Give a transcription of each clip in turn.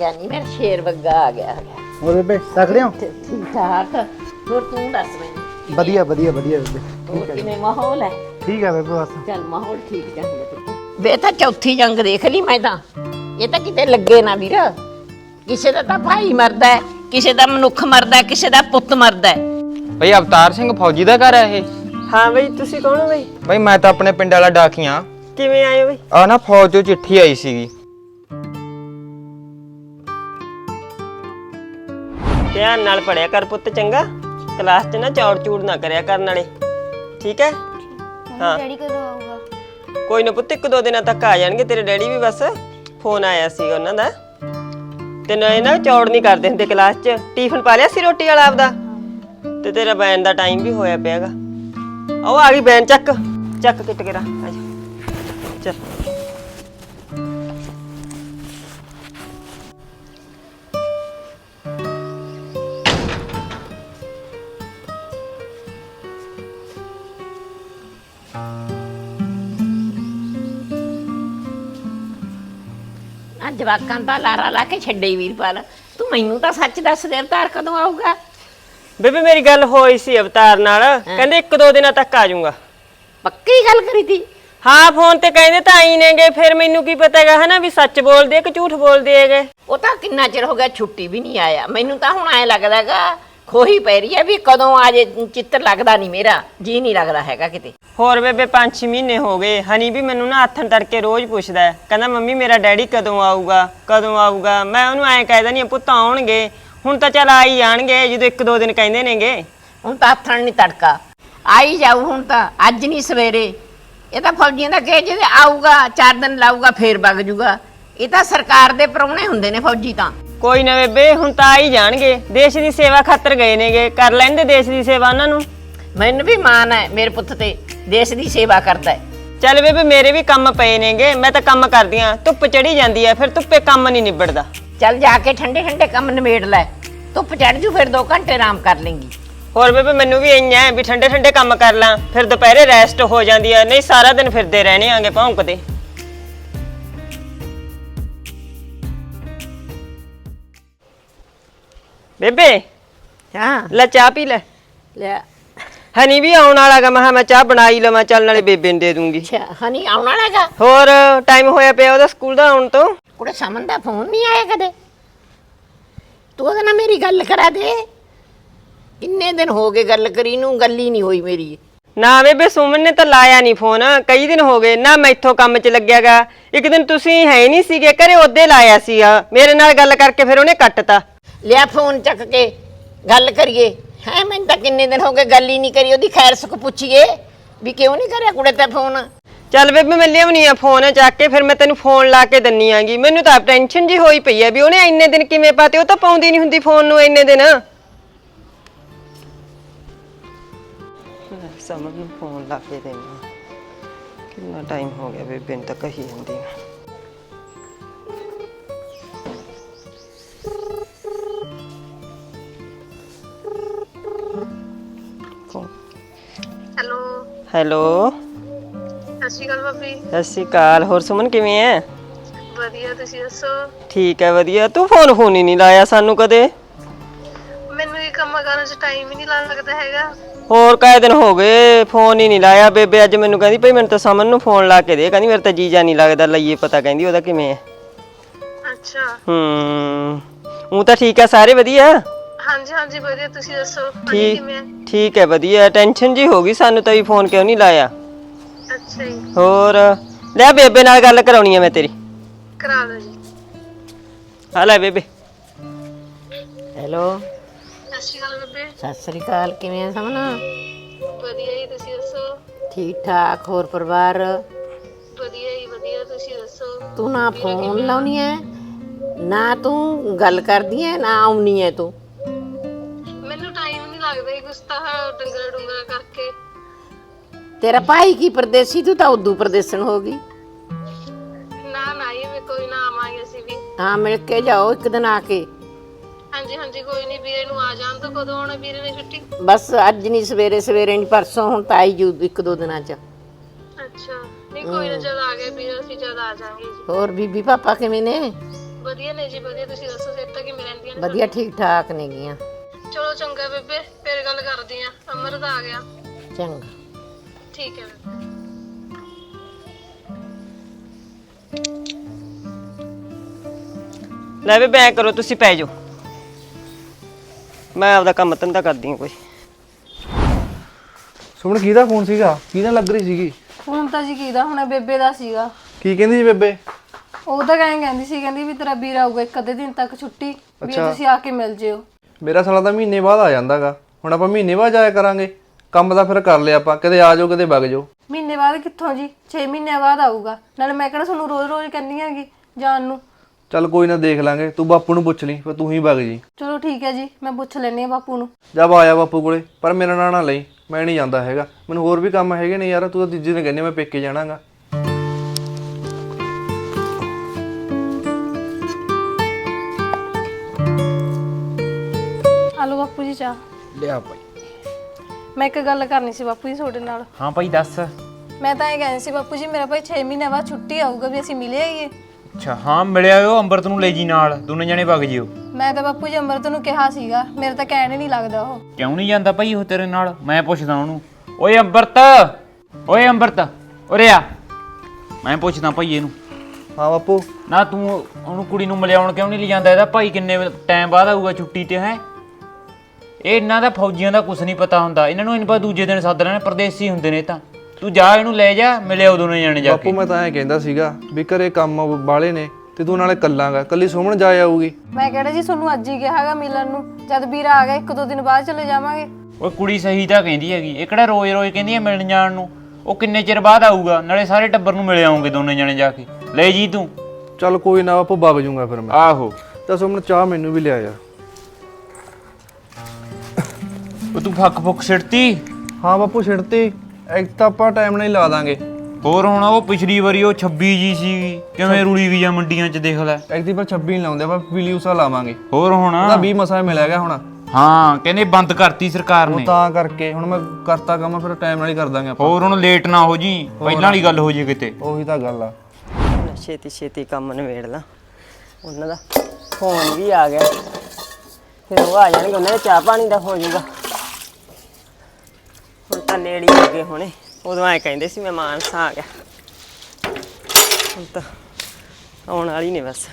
ਯਾਨੀ ਮੇਰਾ ਸ਼ੇਰ ਵੱਗਾ ਆ ਗਿਆ। ਹੋਰ ਬੇਬੇ ਤਕੜੇ ਹੋ ਤੇ ਠੀਕ ਠਾਕ ਹੋਰ ਤੂੰ ਦੱਸ ਮੈਨੂੰ ਵਧੀਆ ਵਧੀਆ ਵਧੀਆ ਬੇਬੇ ਹੋਰ ਕਿਵੇਂ ਮਾਹੌਲ ਹੈ? ਠੀਕ ਹੈ ਬੇਬੇ ਬਸ। ਚੱਲ ਮਾਹੌਲ ਠੀਕ ਚਾਹੀਦਾ ਪੁੱਤ ਵੇ ਤਾਂ ਚੌਥੀ ਜੰਗ ਦੇਖ ਲਈ ਮੈਂ ਤਾਂ। ਇਹ ਤਾਂ ਕਿਤੇ ਲੱਗੇ ਨਾ ਵੀਰ। ਕਿਸੇ ਦਾ ਤਾਂ ਭਾਈ ਮਰਦਾ ਹੈ ਕਿਸੇ ਦਾ ਮਨੁੱਖ ਮਰਦਾ ਹੈ ਕਿਸੇ ਦਾ ਪੁੱਤ ਮਰਦਾ ਹੈ। ਬਈ ਅਵਤਾਰ ਸਿੰਘ ਫੌਜੀ ਦਾ ਘਰ ਹੈ ਇਹ? ਹਾਂ ਬਈ ਤੁਸੀਂ ਕੌਣ ਹੋ ਬਈ? ਬਈ ਮੈਂ ਤਾਂ ਆਪਣੇ ਪਿੰਡ ਵਾਲਾ ਡਾਕੀਆਂ। ਕਿਵੇਂ ਆਏ ਹੋ ਬਈ? ਆ ਨਾ ਫੌਜ ਚੋਂ ਚਿੱਠੀ ਆਈ ਸੀਗੀ। ਧਿਆਨ ਨਾਲ ਪੜਿਆ ਕਰ ਪੁੱਤ ਚੰਗਾ। ਕਲਾਸ 'ਚ ਨਾ ਚੌੜ ਚੂੜ ਨਾ ਕਰਿਆ ਕਰਨ ਵਾਲੇ। ਠੀਕ ਹੈ? ਹਾਂ। ਡੈਡੀ ਕਦੋਂ ਆਊਗਾ? ਕੋਈ ਨਾ ਪੁੱਤ ਇੱਕ ਦੋ ਦਿਨਾਂ ਤੱਕ ਆ ਜਾਣਗੇ। ਤੇਰੇ ਡੈਡੀ ਵੀ ਬਸ ਫੋਨ ਆਇਆ ਸੀ ਉਹਨਾਂ ਦਾ। ਤੇ ਨਾ ਇਹ ਨਾ ਚੌੜ ਨਹੀਂ ਕਰਦੇ ਹੁੰਦੇ ਕਲਾਸ 'ਚ। ਟਿਫਨ ਪਾ ਲਿਆ ਸੀ ਰੋਟੀ ਵਾਲਾ ਆਪਦਾ? ਤੇ ਤੇਰਾ ਬੈਨ ਦਾ ਟਾਈਮ ਵੀ ਹੋਇਆ ਪਿਆਗਾ ਉਹ ਆ ਗਈ ਬੈਨ ਚੱਕ। ਚੱਕ ਕਿੱਟ ਕੇ ਰੱਖ। ਆ ਜਾ। ਚੱਲ। ਜਵਾਕਾਂ ਦਾ ਲਾਰਾ ਲਾ ਕੇ ਛੱਡੇ ਵੀਰਪਾਲ। ਤੂੰ ਮੈਨੂੰ ਤਾਂ ਸੱਚ ਦੱਸ ਦੇ ਅਵਤਾਰ ਕਦੋਂ ਆਊਗਾ? ਬੇਬੇ ਮੇਰੀ ਗੱਲ ਹੋਈ ਸੀ ਅਵਤਾਰ ਨਾਲ। ਕਹਿੰਦੇ ਇੱਕ ਦੋ ਦਿਨਾਂ ਤੱਕ ਆ ਜਾਊਗਾ। ਪੱਕੀ ਗੱਲ ਕਰੀ ਤੀ? ਹਾਂ ਫੋਨ ਤੇ ਕਹਿੰਦੇ ਤਾਂ ਆਈ ਨੇਗੇ ਫਿਰ ਮੈਨੂੰ ਕੀ ਪਤਾ ਹੈਗਾ ਹਨਾ ਵੀ ਸੱਚ ਬੋਲਦੇ ਕਿ ਝੂਠ ਬੋਲਦੇ ਹੈਗੇ? ਉਹ ਤਾਂ ਕਿੰਨਾ ਚਿਰ ਹੋ ਗਿਆ ਛੁੱਟੀ ਵੀ ਨਹੀਂ ਆਇਆ। ਮੈਨੂੰ ਤਾਂ ਹੁਣ ਐ ਲੱਗਦਾਗਾ ਖੋਹੀ ਪੈ ਰਹੀ ਹੈ ਵੀ ਕਦੋਂ ਆ ਜੇ ਚਿੱਤਰ ਲੱਗਦਾ ਨਹੀਂ ਮੇਰਾ ਜੀ ਨਹੀਂ ਲੱਗਦਾ ਹੈਗਾ ਕਿਤੇ। ਹੋਰ ਬੇਬੇ 5-6 ਮਹੀਨੇ ਹੋ ਗਏ ਹਨੀ ਵੀ ਮੈਨੂੰ ਨਾ ਹੱਥਨ ਤੜਕੇ ਰੋਜ਼ ਪੁੱਛਦਾ ਹੈ ਕਹਿੰਦਾ ਮੰਮੀ ਮੇਰਾ ਡੈਡੀ ਕਦੋਂ ਆਊਗਾ ਕਦੋਂ ਆਊਗਾ? ਮੈਂ ਉਹਨੂੰ ਐਂ ਕਹਿ ਦਿੰਦੀ ਹਾਂ ਪੁੱਤ ਆਉਣਗੇ ਹੁਣ ਤਾਂ ਚੱਲ ਆ ਹੀ ਜਾਣਗੇ ਜਦੋਂ ਇੱਕ ਦੋ ਦਿਨ ਕਹਿੰਦੇ ਨੇਗੇ। ਹੁਣ ਤਾਂ ਹੱਥਣ ਨਹੀਂ ਤੜਕਾ। ਆਈ ਜਾਊ ਹੁਣ ਤਾਂ ਅੱਜ ਨਹੀਂ ਸਵੇਰੇ। ਇਹ ਤਾਂ ਫੌਜੀਆਂ ਦਾ ਕਹੇ ਜੇ ਆਊਗਾ ਚਾਰ ਦਿਨ ਲਾਊਗਾ ਫੇਰ ਵਗ ਜੂਗਾ। ਇਹ ਤਾਂ ਸਰਕਾਰ ਦੇ ਪਰੌਣੇ ਹੁੰਦੇ ਨੇ ਫੌਜੀ ਤਾਂ। ਕੋਈ ਨਾ ਬੇਬੇ ਹੁਣ ਤਾਂ ਆ ਹੀ ਜਾਣਗੇ। ਦੇਸ਼ ਦੀ ਸੇਵਾ ਖਾਤਰ ਗਏ ਨੇਗੇ। ਕਰ ਲੈਂਦੇ ਦੇਸ਼ ਦੀ ਸੇਵਾ ਉਹਨਾਂ ਨੂੰ। ਮੈਨੂੰ ਵੀ ਮਾਣ ਹੈ ਮੇਰੇ ਪੁੱਤ ਤੇ। ਦੇਸ਼ ਦੀ ਸੇਵਾ ਕਰਦਾ ਹੈ। ਚੱਲ ਬੇਬੇ ਮੇਰੇ ਵੀ ਕੰਮ ਪਏ ਨੇਗੇ। ਮੈਂ ਤਾਂ ਕੰਮ ਕਰਦੀ ਆ ਧੁੱਪ ਚੜੀ ਜਾਂਦੀ ਆ ਫਿਰ ਧੁੱਪੇ ਕੰਮ ਨਹੀਂ ਨਿਬੜਦਾ। ਚੱਲ ਜਾ ਕੇ ਠੰਡੇ ਠੰਡੇ ਕੰਮ ਨਿਬੇੜ ਲੈ। ਧੁੱਪ ਚੜ ਜੂ ਫਿਰ 2 ਘੰਟੇ ਆਰਾਮ ਕਰ ਲੇਂਗੀ। ਹੋਰ ਬੇਬੇ ਮੈਨੂੰ ਵੀ ਇੰਨਾ ਹੈ ਵੀ ਠੰਡੇ ਠੰਡੇ ਕੰਮ ਕਰ ਲਾਂ। ਫਿਰ ਦੁਪਹਿਰੇ ਰੈਸਟ ਹੋ ਜਾਂਦੀ ਆ ਨਹੀਂ ਸਾਰਾ ਦਿਨ ਫਿਰਦੇ ਰਹਿਣੇ ਆਂਗੇ ਭੌਂਕਦੇ। ਬੇਬੇ ਹਾਂ। ਲੈ ਚਾਹ ਪੀ ਲੈ। ਲੈ। ਹਨੀ ਵੀ ਆਉਣ ਵਾਲਾ ਗਾ ਮੈਂ ਕਿਹਾ ਮੈਂ ਚਾਹ ਬਣਾਈ ਲਵਾਂ ਚੱਲ ਨਾਲੇ ਬੇਬੇ ਨੂੰ ਦੇ ਦੂੰਗੀ। ਅੱਛਾ ਹਨੀ ਆਉਣਾ ਹੈਗਾ ਹੋਰ ਟਾਈਮ ਹੋਇਆ ਪਿਆ ਉਹਦਾ ਸਕੂਲ ਦਾ ਆਉਣ ਤੋਂ। ਕੁੜੇ ਸਮਨ ਦਾ ਫੋਨ ਨਹੀਂ ਆਇਆ ਕਦੇ? ਤੂੰ ਉਹਦੇ ਨਾਲ ਮੇਰੀ ਗੱਲ ਕਰਾ ਦੇ। ਕਿੰਨੇ ਦਿਨ ਹੋ ਗਏ ਗੱਲ ਕਰੀ ਨੂੰ ਗੱਲ ਹੀ ਨਹੀਂ ਹੋਈ ਮੇਰੀ। ਨਾ ਬੇਬੇ ਸੁਮਨ ਨੇ ਤਾਂ ਲਾਇਆ ਨਹੀਂ ਫੋਨ ਕਈ ਦਿਨ ਹੋ ਗਏ ਨਾ ਮੈਥੋਂ ਕੰਮ 'ਚ ਲੱਗਿਆਗਾ ਇੱਕ ਦਿਨ ਤੁਸੀਂ ਹੈ ਨਹੀਂ ਸੀਗੇ ਘਰੇ ਉਹਦੇ ਲਾਇਆ ਸੀਗਾ। ਮੇਰੇ ਨਾਲ ਗੱਲ ਕਰਕੇ ਫਿਰ ਉਹਨੇ ਕੱਟਤਾ। ਲਿਆ ਫੋਨ ਚੱਕ ਕੇ ਗੱਲ ਕਰੀਏ। ਹੈ ਮੈਨੂੰ ਤਾਂ ਕਿੰਨੇ ਦਿਨ ਹੋ ਗਏ ਗੱਲ ਹੀ ਨਹੀਂ ਕਰੀ ਉਹਦੀ ਖੈਰ ਸੁਖ ਪੁੱਛੀਏ ਵੀ ਕਿਉਂ ਨਹੀਂ ਕਰਿਆ ਕੁੜੇ ਤੇ ਫੋਨ? ਚੱਲ ਬੇਬੇ ਮੈਂ ਲਿਆਉਣੀ ਆ ਫੋਨ ਚੱਕ ਕੇ ਫਿਰ ਮੈਂ ਤੈਨੂੰ ਫੋਨ ਲਾ ਕੇ ਦੰਨੀ ਆਂਗੀ। ਮੈਨੂੰ ਤਾਂ ਟੈਨਸ਼ਨ ਜੀ ਹੋਈ ਪਈ ਆ ਵੀ ਉਹਨੇ ਇੰਨੇ ਦਿਨ ਕਿਵੇਂ ਪਾਤੇ ਉਹ ਤਾਂ ਪਾਉਂਦੀ ਨਹੀਂ ਹੁੰਦੀ ਫੋਨ ਨੂੰ ਇੰਨੇ ਦਿਨ। ਸਮਝ ਨੂੰ ਫੋਨ ਲਾ ਕੇ ਦੇਣਾ। ਕਿੰਨਾ ਟਾਈਮ ਹੋ ਗਿਆ ਬੇਬੇ ਨੂੰ ਤਾਂ ਕਹੀ ਜਾਂਦੀ ਆ। ਹੈਲੋ। ਹੈਲੋ। ਸਤਿ ਸ਼੍ਰੀ ਅਕਾਲ ਭਾਬੀ। ਸਤਿ ਸ਼੍ਰੀ ਅਕਾਲ। ਹੋਰ ਸੁਮਨ ਕਿਵੇਂ ਐ? ਵਧੀਆ ਤੁਸੀਂ ਦੱਸੋ? ਠੀਕ ਹੈ ਵਧੀਆ। ਤੂੰ ਫੋਨ ਫੋਨ ਹੀ ਨਹੀਂ ਲਾਇਆ ਸਾਨੂੰ ਕਦੇ। ਮੈਨੂੰ ਇਹ ਕੰਮਾਂ ਕਾਰਾਂ 'ਚ ਟਾਈਮ ਹੀ ਨਹੀਂ ਲੱਗਦਾ ਹੈਗਾ। ਹੋਰ ਕਾਏ ਦਿਨ ਹੋ ਗਏ? ਫੋਨ ਹੀ ਨਹੀਂ ਲਾਇਆ। ਬੇਬੇ ਅੱਜ ਮੈਨੂੰ ਕਹਿੰਦੀ ਭਈ ਮੈਨੂੰ ਤਾਂ ਸਮਨ ਨੂੰ ਫੋਨ ਲਾ ਕੇ ਦੇ। ਕਹਿੰਦੀ ਮੇਰੇ ਤਾਂ ਜੀਜਾ ਨਹੀਂ ਲੱਗਦਾ ਲਈਏ ਪਤਾ। ਕਹਿੰਦੀ ਉਹਦਾ ਕਿਵੇਂ ਹੈ ਅੱਛਾ। ਹੂੰ। ਉਹ ਤਾਂ ਠੀਕ ਹੈ ਸਾਰੇ ਵਧੀਆ। ਹਾਂਜੀ ਹਾਂਜੀ ਵਧੀਆ ਤੁਸੀਂ ਦੱਸੋ ਹਾਂਜੀ ਠੀਕ ਕਿਵੇਂ? ਠੀਕ ਹੈ ਵਧੀਆ। ਟੈਨਸ਼ਨ ਜੀ ਹੋ ਗਈ ਸਾਨੂੰ ਤਾਂ ਵੀ ਫੋਨ ਕਿਉਂ ਨਹੀਂ ਲਾਇਆ? ਅੱਛਾ ਜੀ। ਹੋਰ ਲੈ ਬੇਬੇ ਨਾਲ ਗੱਲ ਕਰਾਉਣੀ ਹੈ ਮੈਂ ਤੇਰੀ। ਕਰਾ ਲਓ ਜੀ। ਆ ਲੈ ਬੇਬੇ। ਹੈਲੋ। ਸਤਿ ਸ਼੍ਰੀ ਅਕਾਲ ਬੇਬੇ। ਸਤਿ ਸ੍ਰੀ ਅਕਾਲ ਕਿਵੇਂ ਆ ਸਮਨਾ? ਵਧੀਆ ਜੀ ਤੁਸੀਂ ਦੱਸੋ? ਠੀਕ ਠਾਕ ਹੋਰ ਪਰਿਵਾਰ? ਵਧੀਆ ਜੀ ਵਧੀਆ ਤੁਸੀਂ ਦੱਸੋ? ਤੂੰ ਨਾ ਫੋਨ ਲਾਉਣੀ ਐ ਨਾ ਤੂੰ ਗੱਲ ਕਰਦੀ ਐ ਨਾ ਆਉਣੀ ਐ ਤੂੰ। ਡੰਗਰਾ ਡੁੰਗਰਾ ਕਰਕੇ। ਤੇਰਾ ਭਾਈ ਕੀ ਪਰਦੇਸੀ? ਤੂੰ ਤਾਂ ਉਦੋਂ ਪਰਦੇਸਣ ਹੋ ਗਈ। ਨਾ ਨਾ ਇਹ ਵੀ ਕੋਈ ਨਾ ਆਵਾਂਗੇ ਅਸੀਂ ਵੀ। ਹਾਂ ਮਿਲ ਕੇ ਜਾਓ ਇੱਕ ਦਿਨ ਆ ਕੇ। ਹਾਂਜੀ ਹਾਂਜੀ ਕੋਈ ਨਹੀਂ ਵੀਰੇ ਨੂੰ ਆ ਜਾਣ ਤੋਂ ਕਦੋਂ ਆਉਣਾ ਵੀਰੇ ਨੇ ਛੁੱਟੀ? ਬਸ ਅੱਜ ਨਹੀਂ ਸਵੇਰੇ ਸਵੇਰੇ ਨਹੀਂ ਪਰਸੋਂ ਹੁਣ ਤਾਂ ਆਈ ਜੂ ਇੱਕ ਦੋ ਦਿਨਾਂ ਚ। ਅੱਛਾ ਨਹੀਂ ਕੋਈ ਨਾ ਜਦ ਆ ਗਏ ਵੀਰੇ ਅਸੀਂ ਜਦ ਆ ਜਾਾਂਗੇ ਜੀ। ਹੋਰ ਬੀਬੀ ਪਾਪਾ ਕਿਵੇਂ ਨੇ? ਵਧੀਆ ਨੇ ਜੀ ਵਧੀਆ ਤੁਸੀਂ ਦੱਸੋ ਸਿਹਤਾਂ ਕਿਵੇਂ ਰਹਿੰਦੀਆਂ ਨੇ ਵਧੀਆ ਠੀਕ ਠਾਕ ਨੇ ਗੀਆਂ ਚਲੋ ਚੰਗਾ ਬੇਬੇ ਫੇਰ ਗੱਲ ਕਰਦੇ ਆ ਅਮਰਤ ਆ ਗਿਆ। ਚੰਗਾ। ਠੀਕ ਹੈ ਬੇਬੇ। ਲੈ ਬੇਬੇ ਐ ਕਰੋ ਤੁਸੀਂ ਪੈ ਜਾਓ। ਮੈਂ ਆਪਦਾ ਕੰਮ ਧੰਦਾ ਕਰਦੀ ਹਾਂ ਕੋਈ। ਸੁਣ ਕਿਹਦਾ ਫੋਨ ਸੀਗਾ? ਕਿਹਦਾ ਲੱਗ ਰਹੀ ਸੀਗੀ? ਹੁਣ ਤਾਂ ਜੀ ਕੀਦਾ ਹੁਣ ਬੇਬੇ ਦਾ ਸੀਗਾ। ਕੀ ਕਹਿੰਦੀ ਸੀ ਬੇਬੇ? ਉਹ ਤਾਂ ਕਹਿੰ ਕਹਿੰਦੀ ਸੀ ਕਹਿੰਦੀ ਵੀ ਤੇਰਾ ਵੀਰ ਆਊਗਾ ਇੱਕ ਅੱਧੇ ਦਿਨ ਤੱਕ ਛੁੱਟੀ ਵੀ ਤੁਸੀਂ ਆ ਕੇ ਮਿਲ ਜਿਓ। ਮੇਰਾ ਸਾਲਾ ਤਾਂ ਮਹੀਨੇ ਬਾਅਦ ਆ ਜਾਂਦਾਗਾ। ਹੁਣ ਆਪਾਂ ਮਹੀਨੇ ਬਾਅਦ ਜਾਇਆ ਕਰਾਂਗੇ। ਕੰਮ ਤਾਂ ਫਿਰ ਕਰ ਲਿਆ ਆਪਾਂ ਕਦੇ ਆ ਜਾਓ ਕਦੇ ਵਗ ਜਾਓ। ਮਹੀਨੇ ਬਾਅਦ ਕਿੱਥੋਂ ਜੀ? 6 ਮਹੀਨਿਆਂ ਬਾਅਦ ਆਊਗਾ। ਨਾਲੇ ਮੈਂ ਕਿਹੜਾ ਤੁਹਾਨੂੰ ਰੋਜ਼-ਰੋਜ਼ ਕਹਿੰਦੀ ਹੈਗੀ ਜਾਣ ਨੂੰ। ਚੱਲ ਕੋਈ ਨਾ ਦੇਖ ਲਾਂਗੇ ਤੂੰ ਬਾਪੂ ਨੂੰ ਪੁੱਛ ਲਈ ਫਿਰ ਤੂੰ ਹੀ ਵਗ ਜੀ। ਚਲੋ ਠੀਕ ਹੈ ਜੀ ਮੈਂ ਪੁੱਛ ਲੈਣੀ ਆ ਬਾਪੂ ਨੂੰ। ਜਦ ਆਇਆ ਬਾਪੂ ਕੋਲੇ ਪਰ ਮੇਰਾ ਨਾਂ ਨਾ ਲਈ ਮੈਂ ਨਹੀਂ ਜਾਂਦਾ ਹੈਗਾ। ਮੈਨੂੰ ਹੋਰ ਵੀ ਕੰਮ ਹੈਗੇ ਨੇ ਯਾਰ ਤੂੰ ਤਾਂ ਤੀਜੇ ਦਿਨ ਕਹਿੰਦੀ ਮੈਂ ਪੇਕੇ ਜਾਣਾਗਾ। ਬਾਪੂ ਜੀ ਚਾਹ। ਲਿਆ ਭਾਈ। ਮੈਂ ਇੱਕ ਗੱਲ ਕਰਨੀ ਸੀ ਬਾਪੂ ਜੀ ਤੁਹਾਡੇ ਨਾਲ। ਹਾਂ ਭਾਈ ਦੱਸ। ਮੈਂ ਤਾਂ ਇਹ ਕਹਿੰਦੀ ਸੀ ਬਾਪੂ ਜੀ ਮੇਰਾ ਭਾਈ 6 ਮਹੀਨਿਆਂ ਬਾਅਦ ਛੁੱਟੀ ਆਊਗਾ ਵੀ ਅਸੀਂ ਮਿਲੇ ਆਈਏ। ਅੱਛਾ ਹਾਂ ਮਿਲਿਆ ਉਹ ਅੰਬਰਤ ਨੂੰ ਲੈ ਜੀ ਨਾਲ। ਦੋਨੇ ਜਣੇ ਵਗ ਜਿਓ। ਮੈਂ ਤਾਂ ਬਾਪੂ ਜੀ ਅੰਮ੍ਰਿਤ ਨੂੰ ਕਿਹਾ ਸੀਗਾ ਮੇਰੇ ਤਾਂ ਕਹਿਣ ਹੀ ਨਹੀਂ ਲੱਗਦਾ ਉਹ। ਕਿਉਂ ਨਹੀਂ ਜਾਂਦਾ ਭਾਈ ਉਹ ਤੇਰੇ ਨਾਲ? ਮੈਂ ਪੁੱਛਦਾ ਉਹਨੂੰ। ਓਏ ਅੰਬਰਤ ਓਏ ਅੰਬਰਤ ਉਰੇ ਆ। ਮੈਂ ਪੁੱਛਦਾ ਭਾਈ ਇਹਨੂੰ। ਹਾਂ ਬਾਪੂ। ਨਾ ਤੂੰ ਉਹਨੂੰ ਕੁੜੀ ਨੂੰ ਮਿਲਿਆਉਣ ਕਿਉਂ ਨਹੀਂ ਲੈ ਜਾਂਦਾ ਇਹਦਾ ਭਾਈ ਕਿੰਨੇ ਟਾਈਮ ਬਾਅਦ ਆਊਗਾ ਛੁੱਟੀ ਤੇ ਹੈ? ਇਹ ਇਹਨਾਂ ਦਾ ਫੌਜੀਆਂ ਦਾ ਕੁਝ ਨਹੀਂ ਪਤਾ ਹੁੰਦਾ। ਇਹਨਾਂ ਨੂੰ ਇਹਨਾਂ ਦੂਜੇ ਦਿਨ ਸੱਦ ਲੈਣੇ ਪਰਦੇਸੀ ਹੁੰਦੇ ਨੇ ਇਹ ਤਾਂ। ਤੂੰ ਜਾ ਇਹਨੂੰ ਲੈ ਜਾ ਮਿਲਿਆ ਦੋਨੇ ਜਣੇ ਜਾ ਬਾਪੂ ਕੇ। ਮੈਂ ਤਾਂ ਐਂ ਕਹਿੰਦਾ ਸੀਗਾ ਵੀ ਘਰੇ ਕੰਮ ਬਾਲੇ ਨੇ ਤੇ ਤੂੰ ਨਾਲੇ ਕੱਲਾਂਗਾ ਕੱਲੀ ਸੁਮਣ ਜਾ ਆਊਗੀ। ਮੈਂ ਕਿਹੜਾ ਜੀ ਤੁਹਾਨੂੰ ਅੱਜ ਹੀ ਕਿਹਾਗਾ ਮਿਲਣ ਨੂੰ ਜਦ ਵੀਰਾ ਆ ਗਿਆ ਇੱਕ ਦੋ ਦਿਨ ਬਾਅਦ ਚਲੇ ਜਾਵਾਂਗੇ। ਓਏ ਕੁੜੀ ਸਹੀ ਤਾਂ ਕਹਿੰਦੀ ਹੈਗੀ ਇਹ ਕਿਹੜਾ ਰੋਜ਼ ਰੋਜ਼ ਕਹਿੰਦੀ ਹੈ ਮਿਲਣ ਜਾਣ ਨੂੰ? ਉਹ ਕਿੰਨੇ ਚਿਰ ਬਾਅਦ ਆਊਗਾ ਨਾਲੇ ਸਾਰੇ ਟੱਬਰ ਨੂੰ ਮਿਲ ਆਉਂਗੇ ਦੋਨੇ ਜਣੇ ਜਾ ਕੇ। ਲੈ ਜੀ ਤੂੰ। ਚੱਲ ਕੋਈ ਨਾ ਬਾਪੂ ਵਗ ਜੂੰਗਾ ਫਿਰ ਮੈਂ। ਆਹੋ। ਤਾਂ ਸੁਮਣ ਚਾਹ ਮੈਨੂੰ ਵੀ ਲਿਆ ਯਾਰ ਉਹ ਤੂੰ ਫੱਕ ਫੁੱਕ ਸਿੱਟਤੀ ਹਾਂ ਬਾਪੂ ਛਿੜਤੀ ਇੱਕ ਤਾਂ ਆਪਾਂ ਟਾਈਮ ਨਾਲ ਹੀ ਲਾ ਦਾਂਗੇ। ਹੋਰ ਹੁਣ ਉਹ ਪਿਛਲੀ ਵਾਰੀ ਉਹ 26 ਜੀ ਸੀਗੀ। ਕਿਵੇਂ ਰੁਲੀ ਗਈ ਆ ਮੰਡੀਆਂ 'ਚ ਦੇਖ ਲੈ। ਇੱਕ ਦੀ ਪਰ 26 ਨਹੀਂ ਲਾਉਂਦੇ ਆਪਾਂ ਪੀਲੀਊਸਾ ਲਾਵਾਂਗੇ। ਹੋਰ ਹੁਣ? ਉਹਦਾ 20 ਮਸਾ ਮਿਲਿਆ ਗਿਆ ਹੁਣ। ਹਾਂ ਕਹਿੰਦੇ ਬੰਦ ਕਰਤੀ ਸਰਕਾਰ ਉਹ ਨੇ। ਤਾਂ ਕਰਕੇ ਹੁਣ ਮੈਂ ਕਰਤਾ ਕੰਮ ਫਿਰ ਟਾਈਮ ਨਾਲ ਹੀ ਕਰ ਦਾਂਗੇ ਆਪਾਂ। ਹੋਰ ਹੁਣ ਲੇਟ ਨਾ ਹੋ ਜੀ ਪਹਿਲਾਂ ਵਾਲੀ ਗੱਲ ਹੋ ਜੇ ਕਿਤੇ। ਉਹੀ ਤਾਂ ਗੱਲ ਆ। ਹੁਣ ਛੇਤੀ ਛੇਤੀ ਕੰਮ ਨਿਬੇੜ ਲਾਂ। ਉਹਨਾਂ ਦਾ ਫੋਨ ਵੀ ਆ ਗਿਆ। ਫਿਰ ਉਹ ਆ ਜਾਣਗੇ ਉਹਨਾਂ ਦਾ ਚਾਹ ਪਾਣੀ ਦਾ ਹੋ ਜਾਊਗਾ। ਹੁਣ ਤਾਂ ਨੇੜੇ ਹੀ ਲੱਗੇ ਹੋਣੇ। ਉਦੋਂ ਐ ਕਹਿੰਦੇ ਸੀ ਮੈਂ ਮਾਨਸਾ ਆ ਗਿਆ। ਹੁਣ ਤਾਂ ਆਉਣ ਵਾਲੀ ਨੇ ਬਸ।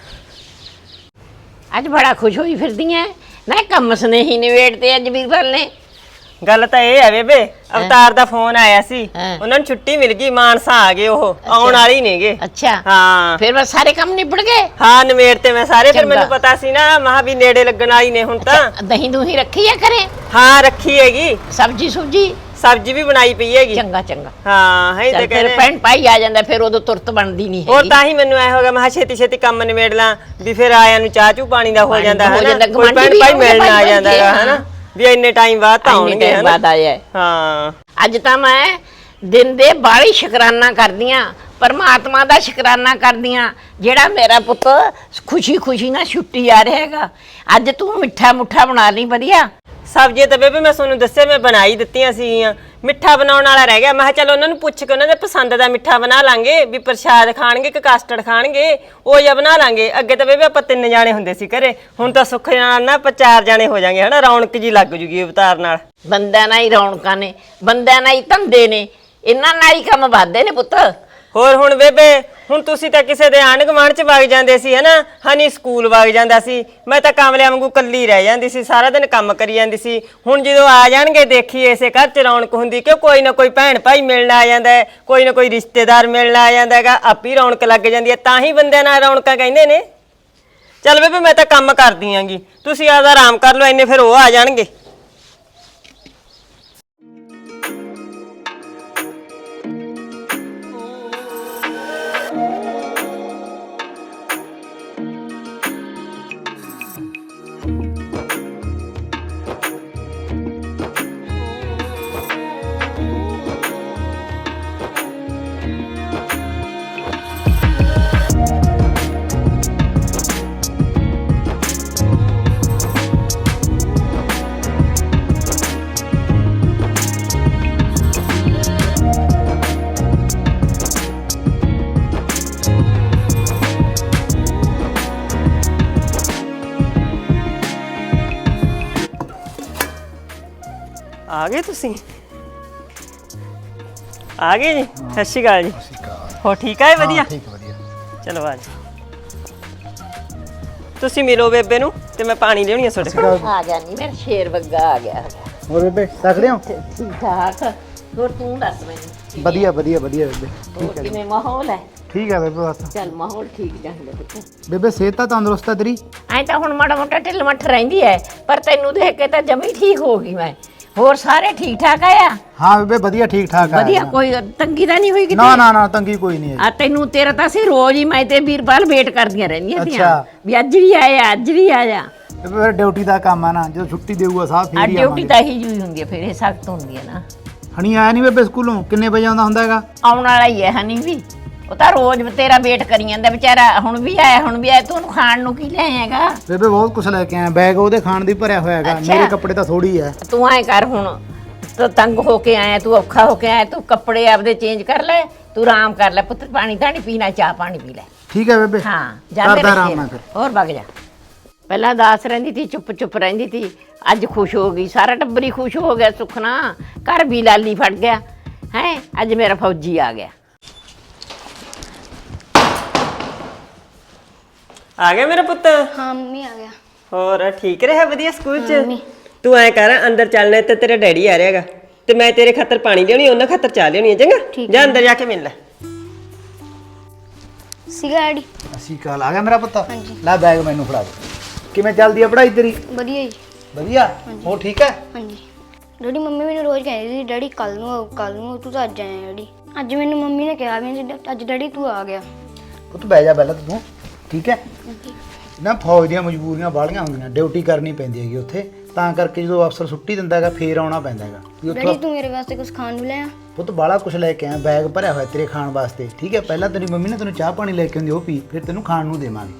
ਅੱਜ ਬੜਾ ਖੁਸ਼ ਹੋਈ ਫਿਰਦੀ ਫਿਰਦੀਆਂ ਮੈਂ ਕੰਮ ਸਨੇਹੀ ਨਿਵੇੜਤੇ ਅੱਜ ਵੀਰਵਾਲ ਨੇ। ਗੱਲ ਤਾਂ ਇਹ ਹੈ ਬੇਬੇ ਅਵਤਾਰ ਦਾ ਫੋਨ ਆਇਆ ਸੀ। ਹੈਂ। ਉਹਨਾਂ ਨੂੰ ਛੁੱਟੀ ਮਿਲ ਗਈ ਮਾਨਸਾ ਆ ਗਏ ਉਹ ਆਉਣ ਵਾਲੀ ਨੇਗੇ। ਅੱਛਾ। ਹਾਂ। ਫਿਰ ਬਸ ਸਾਰੇ ਕੰਮ ਨਿਬੜ ਗਏ? ਹਾਂ ਨਿਬੇੜ ਤੇ ਮੈਂ ਸਾਰੇ ਫਿਰ ਚੰਗਾ। ਮੈਨੂੰ ਪਤਾ ਸੀ ਨਾ ਮਹਾ ਵੀ ਨੇੜੇ ਲੱਗਣ ਵਾਲੀ ਨੇ ਹੁਣ ਤਾਂ। ਦਹੀਂ ਦੂਹੀ ਰੱਖੀ ਆ ਕਰੇ ਹਾਂ ਰੱਖੀ ਹੈਗੀ। ਸਬਜੀ ਸੁਬਜੀ? ਸਬਜ਼ੀ ਵੀ ਬਣਾਈ ਪਈ ਹੈਗੀ। ਚੰਗਾ ਚੰਗਾ। ਹਾਂ ਹੈ ਚੱਲ ਤੇ ਫਿਰ ਕਹਿੰਦੇ ਪੈਣ ਪਾਈ ਆ ਜਾਂਦਾ ਫਿਰ ਉਦੋਂ ਤੁਰਤ ਬਣਦੀ ਨਹੀਂ ਹੋਰ ਹੈਗੀ। ਤਾਂ ਹੀ ਮੈਨੂੰ ਐ ਹੋ ਗਿਆ ਮੈਂ ਕਿਹਾ ਛੇਤੀ ਛੇਤੀ ਕੰਮ ਨਿਬੇੜ ਲਾਂ ਵੀ ਫਿਰ ਆਇਆਂ ਨੂੰ ਚਾਹ ਚੂ ਪਾਣੀ ਦਾ ਹੋ ਪਾਣੀ ਜਾਂਦਾ ਦਾ ਹੋ ਹੈ ਜਾਂਦਾ, ਨਾ ਕੋਈ ਗੁਆਂਢੀ ਭੈਣ ਵੀ ਭਾਈ ਆਉਂਦੇ ਮਿਲਣ ਆ ਭਾਈ ਜਾਂਦਾ ਹੈਗਾ ਹਾਂ। ਹਨਾ? ਵੀ ਇੰਨੇ ਟਾਈਮ ਬਾਅਦ ਤਾਂ ਆਉਣਗੇ ਹਨਾ? ਬਾਅਦ ਆਇਆ ਹੈ। ਹਾਂ। ਅੱਜ ਤਾਂ ਮੈਂ ਦਿਨ ਦੇ ਬਾਹਲੀ ਸ਼ੁਕਰਾਨਾ ਕਰਦੀਆਂ ਪਰਮਾਤਮਾ ਦਾ ਸ਼ੁਕਰਾਨਾ ਕਰਦੀਆਂ ਜਿਹੜਾ ਮੇਰਾ ਪੁੱਤ ਖੁਸ਼ੀ ਖੁਸ਼ੀ ਨਾਲ ਛੁੱਟੀ ਆ ਰਿਹਾ ਹੈਗਾ। ਅੱਜ ਤੂੰ ਮਿੱਠਾ ਮੁੱਠਾ ਬਣਾ ਲਈ ਵਧੀਆ। ਸਬਜ਼ੀ ਤਾਂ ਬੇਬੇ ਮੈਂ ਤੁਹਾਨੂੰ ਦੱਸਿਆ ਮੈਂ ਬਣਾਈ ਦਿੱਤੀਆਂ ਸੀਗੀਆਂ। ਮਿੱਠਾ ਬਣਾਉਣ ਵਾਲਾ ਰਹਿ ਗਿਆ। ਮੈਂ ਕਿਹਾ, ਚਲ ਉਹਨਾਂ ਨੂੰ ਪੁੱਛ ਕੇ ਉਹਨਾਂ ਦੇ ਪਸੰਦ ਦਾ ਮਿੱਠਾ ਬਣਾ ਲਾਂਗੇ, ਵੀ ਪ੍ਰਸ਼ਾਦ ਖਾਣਗੇ ਕਿ ਕਸਟਰਡ ਖਾਣਗੇ, ਉਹ ਜਿਹਾ ਬਣਾ ਲਾਂਗੇ। ਅੱਗੇ ਤਾਂ ਬੇਬੇ ਆਪਾਂ ਤਿੰਨ ਜਾਣੇ ਹੁੰਦੇ ਸੀ ਘਰੇ। ਹੁਣ ਤਾਂ ਸੁੱਖ ਨਾਲ ਨਾ ਆਪਾਂ ਚਾਰ ਜਾਣੇ ਹੋ ਜਾਾਂਗੇ, ਹਨਾ? ਰੌਣਕ ਜੀ ਲੱਗ ਜੂਗੀ ਅਵਤਾਰ ਨਾਲ। ਬੰਦਿਆਂ ਨਾਲ ਹੀ ਰੌਣਕਾਂ ਨੇ, ਬੰਦਿਆਂ ਨਾਲ ਹੀ ਧੰਦੇ ਨੇ। ਇਹਨਾਂ ਨਾਲ ਹੀ ਕੰਮ ਵੱਧਦੇ ਨੇ ਪੁੱਤ। ਹੋਰ ਹੁਣ ਬੇਬੇ, ਹੁਣ ਤੁਸੀਂ ਤਾਂ ਕਿਸੇ ਦੇ ਆਂਢ ਗੁਆਂਢ ਚ ਵਗ ਜਾਂਦੇ ਸੀ, ਹਨਾ? ਹਨੀ ਸਕੂਲ ਵਗ ਜਾਂਦਾ ਸੀ। ਮੈਂ ਤਾਂ ਕਾਮਲਿਆਂ ਵਾਂਗੂ ਕੱਲੀ ਰਹਿ ਜਾਂਦੀ ਸੀ, ਸਾਰਾ ਦਿਨ ਕੰਮ ਕਰੀ ਜਾਂਦੀ ਸੀ। ਹੁਣ ਜਦੋਂ ਆ ਜਾਣਗੇ ਦੇਖੀ ਇਸੇ ਘਰ ਚ ਰੌਣਕ ਹੁੰਦੀ ਕਿ ਕੋਈ ਨਾ ਕੋਈ ਭੈਣ ਭਾਈ ਮਿਲਣ ਆ ਜਾਂਦਾ ਹੈ, ਕੋਈ ਨਾ ਕੋਈ ਰਿਸ਼ਤੇਦਾਰ ਮਿਲਣ ਆ ਜਾਂਦਾ ਹੈਗਾ, ਆਪੀ ਰੌਣਕ ਲੱਗ ਜਾਂਦੀ ਹੈ, ਤਾਂ ਹੀ ਬੰਦਿਆਂ ਨਾਲ ਰੌਣਕਾਂ ਕਹਿੰਦੇ ਨੇ। ਚੱਲ ਬੇਬੇ, ਮੈਂ ਤਾਂ ਕੰਮ ਕਰਦੀ ਆਂਗੀ। ਤੁਸੀਂ ਆਦਾ ਆਰਾਮ ਕਰ ਲਓ, ਇੰਨੇ ਫਿਰ ਉਹ ਆ ਜਾਣਗੇ। ਆ ਗਏ ਤੁਸੀਂ? ਆ ਗਏ ਜੀ? ਸਤਿ ਸ਼੍ਰੀ ਅਕਾਲ ਜੀ। ਹੋ ਠੀਕ ਆ ਇਹ ਵਧੀਆ? ਠੀਕ ਵਧੀਆ। ਚਲੋ ਆ ਜਾਓ। ਤੁਸੀਂ ਮਿਲੋ ਬੇਬੇ ਨੂੰ ਤੇ ਮੈਂ ਪਾਣੀ ਲਿਆਉਣੀ ਆ ਤੁਹਾਡੇ ਕੋਲ ਆ ਗਿਆ ਨਹੀਂ ਮੇਰਾ ਸ਼ੇਰ ਵੱਗਾ ਆ ਗਿਆ। ਹੋਰ ਬੇਬੇ ਤਕੜੇ ਹੋ ਠੀਕ ਠਾਕ ਹੋਰ ਤੂੰ ਦੱਸ ਮੈਨੂੰ? ਵਧੀਆ ਵਧੀਆ ਵਧੀਆ ਬੇਬੇ। ਹੋਰ ਕਿਵੇਂ ਮਾਹੌਲ ਹੈ? ਠੀਕ ਹੈ ਬੇਬੇ ਬਸ। ਚੱਲ ਮਾਹੌਲ ਠੀਕ ਚਾਹੀਦਾ ਪੁੱਤ। ਬੇਬੇ ਸਿਹਤ ਤਾਂ ਤੰਦਰੁਸਤ ਹੈ ਤੇਰੀ? ਐ ਤਾਂ ਹੁਣ ਮਾੜਾ ਮੋਟਾ ਢਿੱਲ ਮੱਠ ਰਹਿੰਦੀ ਐ ਪਰ ਤੈਨੂੰ ਦੇਖ ਕੇ ਤਾਂ ਜਮੀ ਠੀਕ ਹੋ ਗਈ ਮੈਂ। ਹੋਰ ਸਾਰੇ ਠੀਕ ਠਾਕ ਆਇਆ ਹਾਂ ਬੇਬੇ ਵਧੀਆ ਠੀਕ ਠਾਕ ਆ। ਵਧੀਆ ਕੋਈ ਤੰਗੀ ਤਾਂ ਨਹੀਂ ਹੋਈ ਕਿਤੇ? ਨਾ ਨਾ ਨਾ ਤੰਗੀ ਕੋਈ ਨਹੀਂ ਹੈ ਆ ਤੈਨੂੰ ਤੇਰਾ ਤਾਂ ਅਸੀਂ ਰੋਜ਼ ਹੀ ਮੈਂ ਤੇ ਵੀਰਪਾਲ ਵੇਟ ਕਰਦੀਆਂ ਰਹਿੰਦੀਆਂ ਤੀਆਂ ਅੱਛਾ। ਵੀ ਅੱਜ ਵੀ ਆਇਆ ਅੱਜ ਵੀ ਆਇਆ ਬੇਬੇ ਫਿਰ ਡਿਊਟੀ ਦਾ ਕੰਮ ਆ ਨਾ ਜਦੋਂ ਛੁੱਟੀ ਦੇਊਗਾ ਸਾਹ ਆ ਫੇਰ ਹੀ ਡਿਊਟੀ ਆਵਾਂਗੇ ਤਾਂ ਇਹੀ ਜੂਈ ਹੁੰਦੀ ਹੈ ਫਿਰ ਇਹ ਸਖਤ ਹੁੰਦੀ ਹੈ ਨਾ। ਹਣੀ ਆਇਆ ਨਹੀਂ ਬੇਬੇ ਸਕੂਲੋਂ? ਕਿੰਨੇ ਵਜੇ ਆਉਂਦਾ ਹੁੰਦਾ ਹੈਗਾ? ਆਉਣ ਵਾਲਾ ਹੀ ਹੈ ਹਨੀ ਵੀ। ਉਹ ਤਾਂ ਰੋਜ਼ ਤੇਰਾ ਵੇਟ ਕਰੀ ਜਾਂਦਾ ਵਿਚਾਰਾ ਹੁਣ ਵੀ ਆਇਆ ਹੁਣ ਵੀ ਆਇਆ ਤੂੰ ਉਹਨੂੰ ਖਾਣ ਨੂੰ ਕੀ ਲੈ ਆਏਗਾ? ਬੇਬੇ ਬਹੁਤ ਕੁਝ ਲੈ ਕੇ ਆਇਆ ਬੈਗ ਉਹਦੇ ਖਾਣ ਦੀ ਭਰਿਆ ਹੋਇਆ ਹੈਗਾ ਅੱਛਾ। ਮੇਰੇ ਕੱਪੜੇ ਤਾਂ ਥੋੜੀ ਹੈ ਤੂੰ ਐ ਕਰ ਹੁਣ ਤੂੰ ਤੰਗ ਹੋ ਕੇ ਆਇਆ ਤੂੰ ਔਖਾ ਹੋ ਕੇ ਆਇਆ ਤੂੰ ਕੱਪੜੇ ਆਪਦੇ ਚੇਂਜ ਕਰ ਲੈ ਤੂੰ ਆਰਾਮ ਕਰ ਲੈ ਪੁੱਤ ਪਾਣੀ ਧਾਣੀ ਪੀਣਾ ਚਾਹ ਪਾਣੀ ਪੀ ਲੈ। ਠੀਕ ਹੈ ਬੇਬੇ ਹਾਂ ਜਾ ਕਰਦਾ ਆਰਾਮ। ਨਾਲ ਫਿਰ। ਹੋਰ ਵਗ ਜਾ। ਪਹਿਲਾਂ ਦਾਸ ਰਹਿੰਦੀ ਸੀ ਚੁੱਪ ਚੁੱਪ ਰਹਿੰਦੀ ਸੀ ਅੱਜ ਖੁਸ਼ ਹੋ ਗਈ ਸਾਰਾ ਟੱਬਰੀ ਖੁਸ਼ ਹੋ ਗਿਆ ਸੁਖਣਾ ਘਰ ਵੀ ਲਾਲੀ ਫੜ ਗਿਆ ਹੈ ਅੱਜ ਮੇਰਾ ਫੌਜੀ ਆ ਗਿਆ। ਆ ਗਿਆ ਮੇਰਾ ਪੁੱਤ? ਹਾਂ ਮੰਮੀ ਆ ਗਿਆ। ਹੋਰ ਠੀਕ ਰਿਹਾ ਵਧੀਆ ਸਕੂਲ ਚ? ਤੂੰ ਐ ਕਰ ਅੰਦਰ ਚੱਲਣਾ ਤੇ ਤੇਰਾ ਡੈਡੀ ਆ ਰਿਹਾਗਾ ਤੇ ਮੈਂ ਤੇਰੇ ਖਾਤਰ ਪਾਣੀ ਲਿਆਉਣੀ ਉਹਨਾਂ ਖਾਤਰ ਚਾਹ ਲਿਆਉਣੀ ਹੈ ਚੰਗਾ? ਜਾ ਅੰਦਰ ਜਾ ਕੇ ਮਿਲ ਲੈ। ਸੀਗਾ ਅਸੀਂ ਕਾਲ ਆ ਗਿਆ ਮੇਰਾ ਪੁੱਤ? ਲੈ ਬੈਗ ਮੈਨੂੰ ਫੜਾ ਦੇ। ਕਿਵੇਂ ਚੱਲਦੀ ਹੈ ਪੜ੍ਹਾਈ ਤੇਰੀ? ਵਧੀਆ ਜੀ। ਵਧੀਆ? ਉਹ ਠੀਕ ਹੈ? ਹਾਂਜੀ। ਡੈਡੀ ਮੰਮੀ ਮੈਨੂੰ ਰੋਜ਼ ਕਹਿੰਦੀ ਸੀ ਡੈਡੀ ਕੱਲ ਨੂੰ ਆਓ ਕੱਲ ਨੂੰ ਆਓ, ਤੂੰ ਤਾਂ ਅੱਜ ਆਇਆ ਡੈਡੀ। ਅੱਜ ਮੈਨੂੰ ਮੰਮੀ ਨੇ ਕਿਹਾ ਵੀ ਅੱਜ ਡੈਡੀ ਤੂੰ ਆ ਗਿਆ। ਪੁੱਤ ਬਹਿ ਜਾ ਪਹਿਲਾਂ ਤੂੰ। ਠੀਕ ਹੈ? ਨਾ ਫੌਜ ਦੀਆਂ ਮਜਬੂਰੀਆਂ ਬਾਹਲੀਆਂ ਹੁੰਦੀਆਂ ਡਿਊਟੀ ਕਰਨੀ ਪੈਂਦੀ ਹੈਗੀ ਉੱਥੇ ਤਾਂ ਕਰਕੇ ਜਦੋਂ ਅਫਸਰ ਛੁੱਟੀ ਦਿੰਦਾ ਹੈਗਾ ਫੇਰ ਆਉਣਾ ਪੈਂਦਾ ਹੈਗਾ। ਵੀ ਉੱਥੋਂ ਡੈਡੀ ਤੂੰ ਮੇਰੇ ਵਾਸਤੇ ਕੁਝ ਖਾਣ ਨੂੰ ਲੈ ਆ। ਪੁੱਤ ਬਾਲਾ ਕੁਝ ਲੈ ਕੇ ਆਇਆ ਬੈਗ ਭਰਿਆ ਹੋਇਆ ਤੇਰੇ ਖਾਣ ਵਾਸਤੇ। ਠੀਕ ਹੈ ਪਹਿਲਾਂ ਤੇਰੀ ਮੰਮੀ ਨੇ ਤੈਨੂੰ ਚਾਹ ਪਾਣੀ ਲੈ ਕੇ ਆਉਂਦੀ ਉਹ ਪੀ ਫਿਰ ਤੈਨੂੰ ਖਾਣ ਨੂੰ ਦੇਵਾਂਗੇ।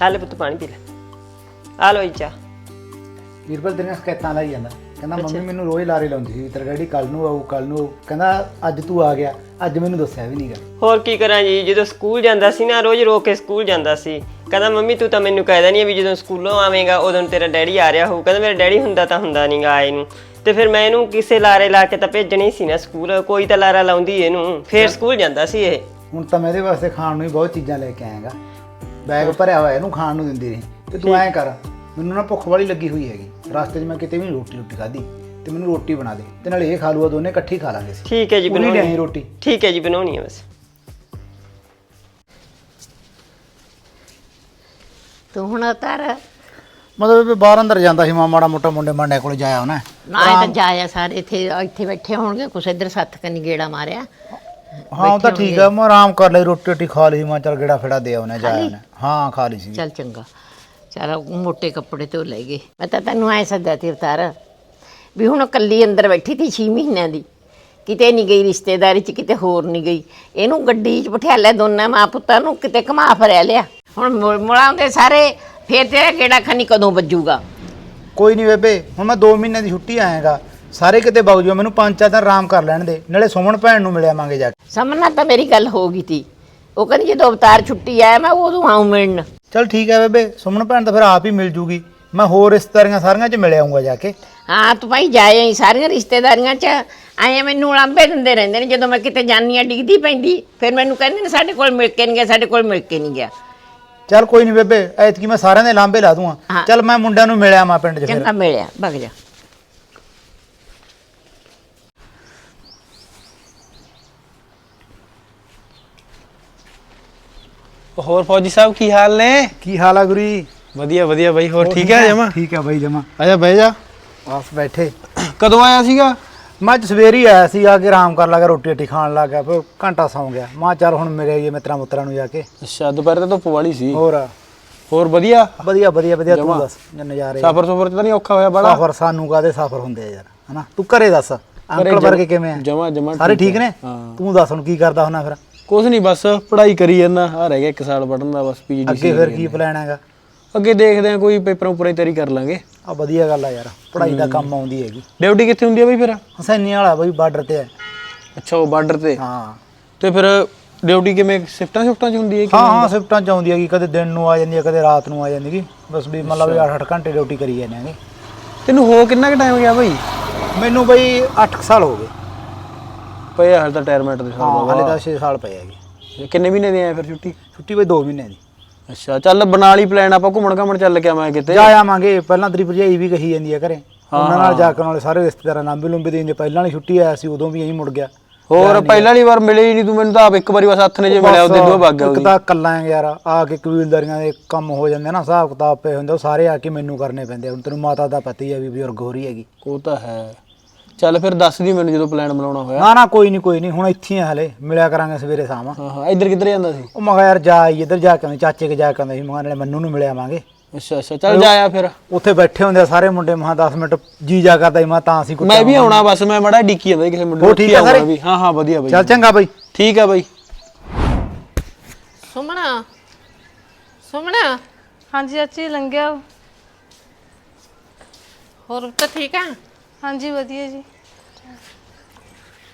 ਆ ਲੈ ਪੁੱਤ ਪਾਣੀ ਪੀ ਲੈ। ਆ ਲੋ ਚਾਹ। ਵੀਰਪਾਲ ਤੇਰੀਆਂ ਸ਼ਿਕਾਇਤਾਂ ਲਾਈ ਜਾਂਦਾ। ਕਹਿੰਦਾ ਮੰਮੀ ਮੈਨੂੰ ਰੋਜ਼ ਲਾਰੇ ਲਾਉਂਦੀ ਸੀ ਤੇਰਾ ਡੈਡੀ ਕੱਲ ਨੂੰ ਆਊ ਕੱਲ ਨੂੰ ਆਊ। ਕਹਿੰਦਾ ਅੱਜ ਤੂੰ ਆ ਗਿਆ ਅੱਜ ਮੈਨੂੰ ਦੱਸਿਆ ਵੀ ਨਹੀਂਗਾ ਹੋਰ ਕੀ ਕਰਾਂ ਜੀ ਜਦੋਂ ਸਕੂਲ ਜਾਂਦਾ ਸੀ ਨਾ ਰੋਜ਼ ਰੋ ਕੇ ਸਕੂਲ ਜਾਂਦਾ ਸੀ। ਕਹਿੰਦਾ ਮੰਮੀ ਤੂੰ ਤਾਂ ਮੈਨੂੰ ਕਹਿਦਾ ਨਹੀਂ ਵੀ ਜਦੋਂ ਸਕੂਲੋਂ ਆਵੇਂਗਾ ਉਦੋਂ ਤੇਰਾ ਡੈਡੀ ਆ ਰਿਹਾ ਹੋਊ। ਕਹਿੰਦਾ ਮੇਰਾ ਡੈਡੀ ਹੁੰਦਾ ਤਾਂ ਹੁੰਦਾ ਨਹੀਂਗਾ ਆਏ ਨੂੰ। ਤੇ ਫਿਰ ਮੈਂ ਇਹਨੂੰ ਕਿਸੇ ਲਾਰੇ ਲਾ ਕੇ ਤਾਂ ਭੇਜਣੀ ਸੀ ਨਾ ਸਕੂਲ ਕੋਈ ਤਾਂ ਲਾਰਾ ਲਾਉਂਦੀ ਇਹਨੂੰ। ਫੇਰ ਸਕੂਲ ਜਾਂਦਾ ਸੀ ਇਹ। ਹੁਣ ਤਾਂ ਮੈਂ ਇਹਦੇ ਵਾਸਤੇ ਖਾਣ ਨੂੰ ਵੀ ਬਹੁਤ ਚੀਜ਼ਾਂ ਲੈ ਕੇ ਆਇਆਗਾ। ਬੈਗ ਭਰਿਆ ਹੋਇਆ ਇਹਨੂੰ ਖਾਣ ਨੂੰ ਦਿੰਦੀ ਰਹੀ। ਤੇ ਤੂੰ ਐਂ ਕਰ ਮੈਨੂੰ ਨਾ ਭੁੱਖ ਵਾਲੀ ਲੱਗੀ ਹੋਈ ਹੈਗੀ। ਰਸਤੇ 'ਚ ਮੈਂ ਕਿਤੇ ਵੀ ਰੋਟੀ ਰੋਟੀ ਖਾਧੀ ਤੇ ਮੈਨੂੰ ਰੋਟੀ ਬਣਾ ਦੇ ਤੇ ਨਾਲ ਇਹ ਖਾ ਲੂਆ ਦੋਨੇ ਇਕੱਠੀ ਖਾ ਲਾਂਗੇ ਅਸੀਂ। ਠੀਕ ਹੈ ਜੀ ਪੂਰੀ ਬਣਾਉਣੀ ਲਿਆਈ ਰੋਟੀ। ਠੀਕ ਹੈ ਜੀ ਬਣਾਉਣੀ ਹੈ ਬਸ। ਤੂੰ ਹੁਣ ਉਤਰ। ਮਤਲਬ ਵੀ ਬਾਹਰ ਅੰਦਰ ਜਾਂਦਾ ਸੀ ਮਾ ਮਾੜਾ ਮੋਟਾ ਮੁੰਡੇ ਮਾਂਡੇ ਕੋਲ ਜਾਇਆ ਉਹਨੇ ਨਾ ਇਹ ਤਾਂ ਜਾਇਆ ਸਾਰੇ ਇੱਥੇ ਇੱਥੇ ਬੈਠੇ ਹੋਣਗੇ ਕੁਛ ਇੱਧਰ ਸੱਤ ਕੰਨੀ ਗੇੜਾ ਮਾਰਿਆ। ਹਾਂ ਉਹ ਤਾਂ ਠੀਕ ਆ ਮੈਂ ਆਰਾਮ ਕਰ ਲਈ ਰੋਟੀ ਰੋਟੀ ਖਾ ਲਈ ਮੈਂ ਚੱਲ ਗੇੜਾ ਫੇੜਾ ਦੇ ਆਉਨੇ ਜਾਇਆ ਉਹਨੇ ਹਾਂ ਖਾ ਲਈ ਸੀ। ਚੱਲ ਚੰਗਾ। ਉਹ ਮੋਟੇ ਕੱਪੜੇ ਤੋਂ ਲੈ ਗਏ। ਮੈਂ ਤਾਂ ਤੈਨੂੰ ਐ ਸੱਦਿਆ ਤੀ ਅਵਤਾਰ ਵੀ ਹੁਣ ਕੱਲੀ ਅੰਦਰ ਬੈਠੀ ਤੀ 6 ਮਹੀਨਿਆਂ ਦੀ। ਕਿਤੇ ਨਹੀਂ ਗਈ ਰਿਸ਼ਤੇਦਾਰੀ 'ਚ ਕਿਤੇ ਹੋਰ ਨਹੀਂ ਗਈ। ਇਹਨੂੰ ਗੱਡੀ 'ਚ ਬਿਠਾ ਲਿਆ ਦੋਨਾਂ ਮਾਂ ਪੁੱਤਾਂ ਨੂੰ ਕਿਤੇ ਘੁਮਾ ਫਰਿਆ ਲਿਆ। ਹੁਣ ਮੁੜਾਉਂਦੇ ਸਾਰੇ ਫੇਰ ਤੇਰਾ ਗੇੜਾ ਖਨੀ ਕਦੋਂ ਵੱਜੂਗਾ? ਕੋਈ ਨਹੀਂ ਬੇਬੇ ਹੁਣ ਮੈਂ 2 ਮਹੀਨੇ ਦੀ ਛੁੱਟੀ ਆਏਗਾ ਸਾਰੇ ਕਿਤੇ ਵਗ ਜਾਓ ਮੈਨੂੰ ਪੰਜ ਚਾਰ ਦਿਨ ਆਰਾਮ ਕਰ ਲੈਣ ਦੇ। ਨਾਲੇ ਸੁਮਨ ਭੈਣ ਨੂੰ ਮਿਲਿਆ ਮੰਗੇ ਜਾ ਕੇ। ਸਮਝਣਾ ਤਾਂ ਮੇਰੀ ਗੱਲ ਹੋ ਗਈ ਤੀ। ਉਹ ਕਹਿੰਦੀ ਜਦੋਂ ਅਵਤਾਰ ਛੁੱਟੀ ਆਇਆ ਮੈਂ ਉਦੋਂ ਆਉਂ ਮਿਲਣ। ਚਲ ਠੀਕ ਹੈ ਬੇਬੇ ਸੁਮਨ ਭੈਣ ਤਾਂ ਫਿਰ ਆਪ ਹੀ ਮਿਲ ਜੂਗੀ। ਮੈਂ ਹੋਰ ਰਿਸ਼ਤੇਦਾਰੀਆਂ ਸਾਰੀਆਂ 'ਚ ਮਿਲ ਆਉਂਗਾ ਜਾ ਕੇ। ਹਾਂ ਤੂੰ ਭਾਈ ਜਾਏ ਸਾਰੀਆਂ ਰਿਸ਼ਤੇਦਾਰੀਆਂ 'ਚ ਆਏ ਮੈਨੂੰ ਉਲਾਂਭੇ ਦਿੰਦੇ ਰਹਿੰਦੇ ਨੇ ਜਦੋਂ ਮੈਂ ਕਿਤੇ ਜਾਨੀ ਆ ਡਿੱਗਦੀ ਪੈਂਦੀ ਫਿਰ ਮੈਨੂੰ ਕਹਿੰਦੇ ਨੇ ਸਾਡੇ ਕੋਲ ਮਿਲ ਕੇ ਨਹੀਂ ਗਿਆ ਸਾਡੇ ਕੋਲ ਮਿਲ ਕੇ ਨਹੀਂ ਗਿਆ। ਚਲ ਕੋਈ ਨਹੀਂ ਬੇਬੇ ਐਤਕੀ ਮੈਂ ਸਾਰਿਆਂ ਦੇ ਲਾਂਬੇ ਲਾ ਦੂੰਗਾ। ਹਾਂ। ਚਲ ਮੈਂ ਮੁੰਡਿਆਂ ਨੂੰ ਮਿਲਿਆ ਮਾ ਪਿੰਡ 'ਚ ਫਿਰ। ਚੰਗਾ ਮਿਲਿਆ ਭਗ ਜਾ। ਹੋਰ ਫੌਜੀ ਸਾਹਿਬ ਕੀ ਹਾਲ ਨੇ? ਕੀ ਹਾਲ ਆ ਗੁਰੀ? ਵਧੀਆ ਵਧੀਆ ਬਾਈ ਹੋਰ ਠੀਕ ਹੈ ਜਮਾ? ਠੀਕ ਹੈ ਬਾਈ ਜਮਾ। ਆਜਾ ਬਹਿ ਜਾ। ਬਸ ਬੈਠੇ। ਕਦੋਂ ਆਇਆ ਸੀਗਾ? ਮੈਂ ਅੱਜ ਸਵੇਰੇ ਹੀ ਆਇਆ ਸੀ ਆ ਕੇ ਆਰਾਮ ਕਰ ਲਾਗਾ ਰੋਟੀ ਰੋਟੀ ਖਾਣ ਲੱਗਾ ਫਿਰ ਘੰਟਾ ਸੌਂ ਗਿਆ। ਮਾਂ ਚੱਲ ਹੁਣ ਮੇਰੇ ਆਈਏ ਮਿੱਤਰਾਂ ਮੁੱਤਰਾਂ ਨੂੰ ਜਾ ਕੇ। ਅੱਛਾ ਦੁਪਹਿਰ ਤੇ ਧੁੱਪ ਵਾਲੀ ਸੀ। ਹੋਰ? ਹੋਰ ਵਧੀਆ? ਵਧੀਆ ਵਧੀਆ ਵਧੀਆ ਤੂੰ। ਦੱਸ ਨਜ਼ਾਰੇ। ਸਫਰ ਸੁਫਰ ਤੇ ਤਾਂ ਨਹੀਂ ਔਖਾ ਹੋਇਆ ਬੜਾ ਸਫਰ ਸਾਨੂੰ ਕਾਦੇ ਸਫਰ ਹੁੰਦੇ ਆ ਯਾਰ ਹਨਾ? ਤੂੰ ਘਰੇ ਦੱਸ ਅੰਕਲ ਵਰਗੇ ਕਿਵੇਂ ਆ? ਜਮਾਂ- ਜਮਾਂ ਸਾਰੇ ਠੀਕ ਨੇ। ਤੂੰ ਦੱਸ ਹੁਣ ਕੀ ਕਰਦਾ ਹੁਣਾ ਫਿਰ? ਕੁਝ ਨਹੀਂ ਬਸ ਪੜ੍ਹਾਈ ਕਰੀ ਜਾਂਦਾ। ਆ ਰਹਿ ਗਿਆ ਇੱਕ ਸਾਲ ਪੜਨ ਦਾ ਬਸ ਪੀਜੀਡੀ ਅੱਗੇ ਫਿਰ ਕੀ ਪਲਾਨ ਹੈਗਾ? ਅੱਗੇ ਦੇਖਦੇ ਆ ਕੋਈ ਪੇਪਰਾਂ ਉੱਪਰ ਤਿਆਰੀ ਕਰ ਲਾਂਗੇ। ਆ ਵਧੀਆ ਗੱਲ ਆ ਯਾਰ ਪੜ੍ਹਾਈ ਦਾ ਕੰਮ ਆਉਂਦੀ ਹੈਗੀ। ਡਿਊਟੀ ਕਿੱਥੇ ਹੁੰਦੀ ਆ ਬਈ ਫਿਰ? ਹਸੈਨੀ ਵਾਲਾ ਬਈ ਬਾਰਡਰ ਤੇ ਹੈ। ਅੱਛਾ ਉਹ ਬਾਰਡਰ ਤੇ? ਹਾਂ। ਤੇ ਫਿਰ ਡਿਊਟੀ ਕਿਵੇਂ ਸ਼ਿਫਟਾਂ ਸ਼ਿਫਟਾਂ ਚ ਹੁੰਦੀ ਹੈ ਕਿ ਹਾਂ ਹਾਂ ਸ਼ਿਫਟਾਂ ਚ ਆਉਂਦੀ ਹੈਗੀ ਕਦੇ ਦਿਨ ਨੂੰ ਆ ਜਾਂਦੀ ਹੈ ਕਦੇ ਰਾਤ ਨੂੰ ਆ ਜਾਂਦੀ ਹੈਗੀ। ਬਸ ਵੀ ਮਤਲਬ 8-8 ਘੰਟੇ ਡਿਊਟੀ ਕਰੀ ਜਾਂਦੇ ਹੈਗੇ। ਤੈਨੂੰ ਹੋ ਕਿੰਨਾ ਕੁ ਟਾਈਮ ਗਿਆ ਭਾਈ ਮੈਨੂੰ ਬਈ 8 ਸਾਲ ਹੋ ਗਏ। ਪਏ ਹਾਲ ਤਾਂ ਰਿਟਾਇਰਮੈਂਟ ਦੇ ਹਾਂ ਸਾਲ ਹਲੇ ਤਾਂ 6 ਸਾਲ ਪਏ ਹੈਗੇ। ਬਾਅਦ ਕਿੰਨੇ ਮਹੀਨੇ ਦੀ ਆਇਆ ਫਿਰ ਛੁੱਟੀ? ਛੁੱਟੀ ਬਈ 2 ਮਹੀਨੇ ਦੀ। ਅੱਛਾ ਚੱਲ ਬਣਾ ਲਈ ਪਲਾਨ ਆਪਾਂ ਘੁੰਮਣ ਘਾਮਣ ਚੱਲ ਕੇ ਆਵਾਂਗੇ ਕਿਤੇ। ਜਾ ਆਵਾਂਗੇ। ਪਹਿਲਾਂ ਤੇਰੀ ਭਰਜਾਈ ਵੀ ਕਹੀ ਜਾਂਦੀ ਆ ਘਰੇ। ਉਹਨਾਂ ਨਾਲ ਜਾ ਕੇ ਨਾਲੇ ਸਾਰੇ ਰਿਸ਼ਤੇਦਾਰਾਂ ਲੰਬੇ ਲੰਬੇ ਦੇ ਜੇ ਪਹਿਲਾਂ ਵਾਲੀ ਛੁੱਟੀ ਆਇਆ ਸੀ ਉਦੋਂ ਵੀ ਐਂ ਮੁੜ ਗਿਆ। ਹੋਰ ਪਹਿਲਾਂ ਵਾਲੀ ਵਾਰ ਮਿਲੇ ਹੀ ਨਹੀਂ ਤੂੰ ਮੈਨੂੰ ਤਾਂ ਆਪ ਇੱਕ ਵਾਰੀ ਬਸ ਹੱਥ ਨੇ ਜੇ ਮਿਲਿਆ ਉਹਦੇ ਦੋ ਵਗ ਗਿਆ ਇੱਕ ਤਾਂ ਕੱਲਾ ਯਾਰ ਆ ਕੇ ਕਬੀਲਦਾਰੀਆਂ ਦੇ ਕੰਮ ਹੋ ਜਾਂਦੇ ਨਾ ਹਿਸਾਬ ਕਿਤਾਬ ਪਏ ਹੁੰਦੇ ਉਹ ਸਾਰੇ ਆ ਕੇ ਮੈਨੂੰ ਕਰਨੇ ਪੈਂਦੇ ਹੁਣ ਤੈਨੂੰ ਮਾਤਾ ਦਾ ਪਤਾ ਹੀ ਆ ਵੀ ਬਜ਼ੁਰਗ ਹੋ ਰਹੀ ਹੈਗੀ। ਉਹ ਤਾਂ ਹੈ। ਚੱਲ ਫਿਰ ਦੱਸ ਦੀ ਮੈਨੂੰ ਜਦੋਂ ਪਲਾਨ ਬਣਾਉਣਾ ਹੋਇਆ। ਨਾ ਨਾ ਕੋਈ ਨਹੀਂ ਕੋਈ ਨਹੀਂ ਹੁਣ ਇੱਥੇ ਹੀ ਆ ਹਲੇ। ਮਿਲਿਆ ਕਰਾਂਗੇ ਸਵੇਰੇ ਸ਼ਾਮ। ਹਾਂ ਹਾਂ। ਇੱਧਰ ਕਿੱਧਰ ਜਾਂਦਾ ਸੀ? ਉਹ ਮੈਂ ਕਿਹਾ ਯਾਰ ਜਾ ਆਈ ਇੱਧਰ ਜਾ ਕੇ ਆਉਂਦੇ। ਚਾਚੇ ਕੇ ਜਾ ਕੇ ਆਉਂਦੇ ਸੀ। ਮੈਂ ਕਿਹਾ ਨਾਲੇ ਮੰਨੂ ਨੂੰ ਮਿਲਿਆ ਆਵਾਂਗੇ। ਅੱਛਾ ਅੱਛਾ। ਚੱਲ ਜਾਇਆ ਫਿਰ। ਉੱਥੇ ਬੈਠੇ ਹੁੰਦੇ ਆ ਸਾਰੇ ਮੁੰਡੇ। ਮਹਾ 10 ਮਿੰਟ ਜੀ ਜਾ ਕਰਦਾ ਸੀ। ਮੈਂ ਤਾਂ ਅਸੀਂ ਕੁੱਟਿਆ ਮੈਂ ਵੀ ਆਉਣਾ ਬਸ। ਮੈਂ ਮੜਾ ਡਿੱਕੀ ਜਾਂਦਾ ਸੀ ਕਿਸੇ ਮੁੰਡੇ ਹੋਰ ਠੀਕ ਆ ਆਉਣਾ ਸਾਰੇ? ਵੀ। ਹਾਂ ਹਾਂ ਵਧੀਆ ਬਾਈ। ਚੱਲ ਚੰਗਾ ਬਈ। ਠੀਕ ਆ ਬਾਈ। ਸੁਮਣਾ ਸੁਮਣਾ ਹਾਂਜੀ ਚਾਚੀ ਲੰਘਿਆ। ਹੋਰ ਤਾਂ ਠੀਕ ਆ? ਹਾਂਜੀ ਵਧੀਆ ਜੀ।